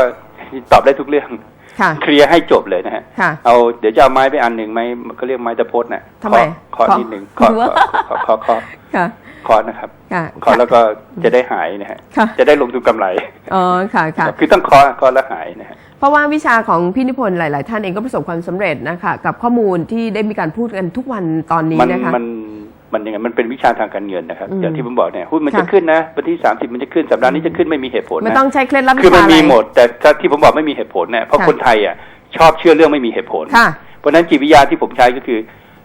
[SPEAKER 1] ตอบได้ทุกเรื่อง
[SPEAKER 2] ค่ะ
[SPEAKER 1] เคลียร์ให้จบเลยนะฮะ
[SPEAKER 2] ค่ะ
[SPEAKER 1] เอาเดี๋ยวจะเอาไม้ไปอันหนึ่งไหมก็เรียกไม้ตะพดน่ะ
[SPEAKER 2] ทำไม
[SPEAKER 1] เคาะ
[SPEAKER 2] เคาะ
[SPEAKER 1] นิดหนึ่งเคาะ
[SPEAKER 2] หรือว่า
[SPEAKER 1] เคาะเคาะเคาะ
[SPEAKER 2] ค่ะ
[SPEAKER 1] เคาะนะครับ
[SPEAKER 2] ค่ะ
[SPEAKER 1] เคาะแล้วก็จะได้หายนะฮะ
[SPEAKER 2] ค่ะ
[SPEAKER 1] จะได้ลงทุนกำไร
[SPEAKER 2] อ๋อค่ะค่ะ
[SPEAKER 1] คือต้องเคาะเคาะแล้วหายนะฮะ
[SPEAKER 2] เพราะว่าวิชาของพี่นิพนธ์หลาย ๆ ท่านเองก็ประสบความสำเร็จนะคะกับข้อมูลที่ได้มีการพูดกันทุกวันตอนนี้
[SPEAKER 1] มัน
[SPEAKER 2] นะคะ
[SPEAKER 1] มันมันยังไงมันเป็นวิชาทางการเงินนะครับ
[SPEAKER 2] อืม
[SPEAKER 1] อย่างที่ผมบอกเนี่ยหุ้นมัน
[SPEAKER 2] ค่ะ
[SPEAKER 1] จะขึ้นนะวันที่สามสิบมันจะขึ้นสัปดาห์นี้จะขึ้นไม่มีเหตุผล
[SPEAKER 2] ไม่
[SPEAKER 1] นะ
[SPEAKER 2] ต้องใช้เคล็ดลับวิ
[SPEAKER 1] คือมั
[SPEAKER 2] ชานอะไร
[SPEAKER 1] มีหมด แต่ถ้าที่ผมบอกไม่มีเหตุผลเนี่ยเพราะ
[SPEAKER 2] ค่ะ
[SPEAKER 1] คนไทยอะชอบเชื่อเรื่องไม่มีเหตุผล
[SPEAKER 2] ค่ะ
[SPEAKER 1] เพราะฉะนั้นจิตวิทยาที่ผมใช้ก็คือ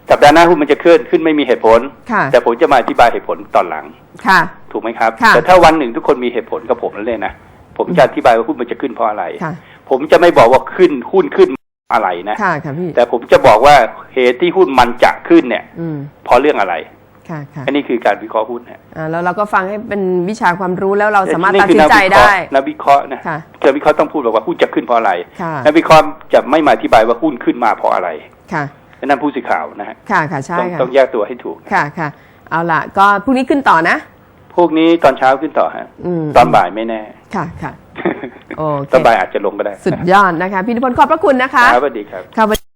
[SPEAKER 1] สัปดาห์หน้าหุ้นมันจะขึ้นขึ้นไม่มีเหตุผล
[SPEAKER 2] ค่ะ
[SPEAKER 1] แต่ผมจะมาอธิบายเหตุผลตอนหลัง
[SPEAKER 2] ค่ะ
[SPEAKER 1] ถูกไหมครับ
[SPEAKER 2] ค่ะ
[SPEAKER 1] แต่ถ้าวันหนึ่งทุกคนมีเหตุผลกับผมนั่นเลยนะผมจะอธิบายว่าหุ้นมันจะขึ้นเพราะอะไร
[SPEAKER 2] ค่ะ
[SPEAKER 1] ผมจะไม่บอกว่าขึ้นหุ้นขึ้นอะไรนะ
[SPEAKER 2] ค่ะ ค่ะพี่
[SPEAKER 1] แต่ผมจะบอกว่าเหตุที่หุ้นมันจะขึ้นเนี่ย
[SPEAKER 2] อืม
[SPEAKER 1] เพราะเรื่องอะไร
[SPEAKER 2] ค่ะ ค่ะ
[SPEAKER 1] อันนี้คือการวิเคราะห์หุ้นนะ
[SPEAKER 2] อ่าแล้วเราก็ฟังให้เป็นวิชาความรู้แล้วเราสามารถ
[SPEAKER 1] นี่
[SPEAKER 2] ตัด
[SPEAKER 1] คื
[SPEAKER 2] สิน
[SPEAKER 1] นัก
[SPEAKER 2] ใจ
[SPEAKER 1] วิเคราะ
[SPEAKER 2] ได้
[SPEAKER 1] ห์นักวิเคราะห์นะ
[SPEAKER 2] ค่ะ
[SPEAKER 1] นักวิเคราะห์ต้องพูดบอกว่าหุ้นจะขึ้นเพราะอะไร
[SPEAKER 2] ค่ะ
[SPEAKER 1] นักวิเคราะห์จะไม่มาอธิบายว่าหุ้นขึ้นมาเพราะอะไร
[SPEAKER 2] ค่ะ
[SPEAKER 1] นั่นผู้สื่อข่าวนะฮะ
[SPEAKER 2] ค่ะค่ะใช่
[SPEAKER 1] ต้อง
[SPEAKER 2] ค่ะ
[SPEAKER 1] ต้องแยกตัวให้ถูกนะ
[SPEAKER 2] ค่ะค่ะเอาล่ะ ก็พรุ่งนี้ขึ้นต่อนะ
[SPEAKER 1] พวกนี้ตอนเช้าขึ้นต่อฮะ
[SPEAKER 2] อืม
[SPEAKER 1] ตอนบ่ายไม่แน่
[SPEAKER 2] ค่ะค่ะโอเค
[SPEAKER 1] ตอนบ่ายอาจจะลงก็ได้
[SPEAKER 2] สุดยอดนะคะ พี่นิพนธ์ขอบพระคุณนะคะ
[SPEAKER 1] ครับสวัสดีครับ
[SPEAKER 2] ค่ะ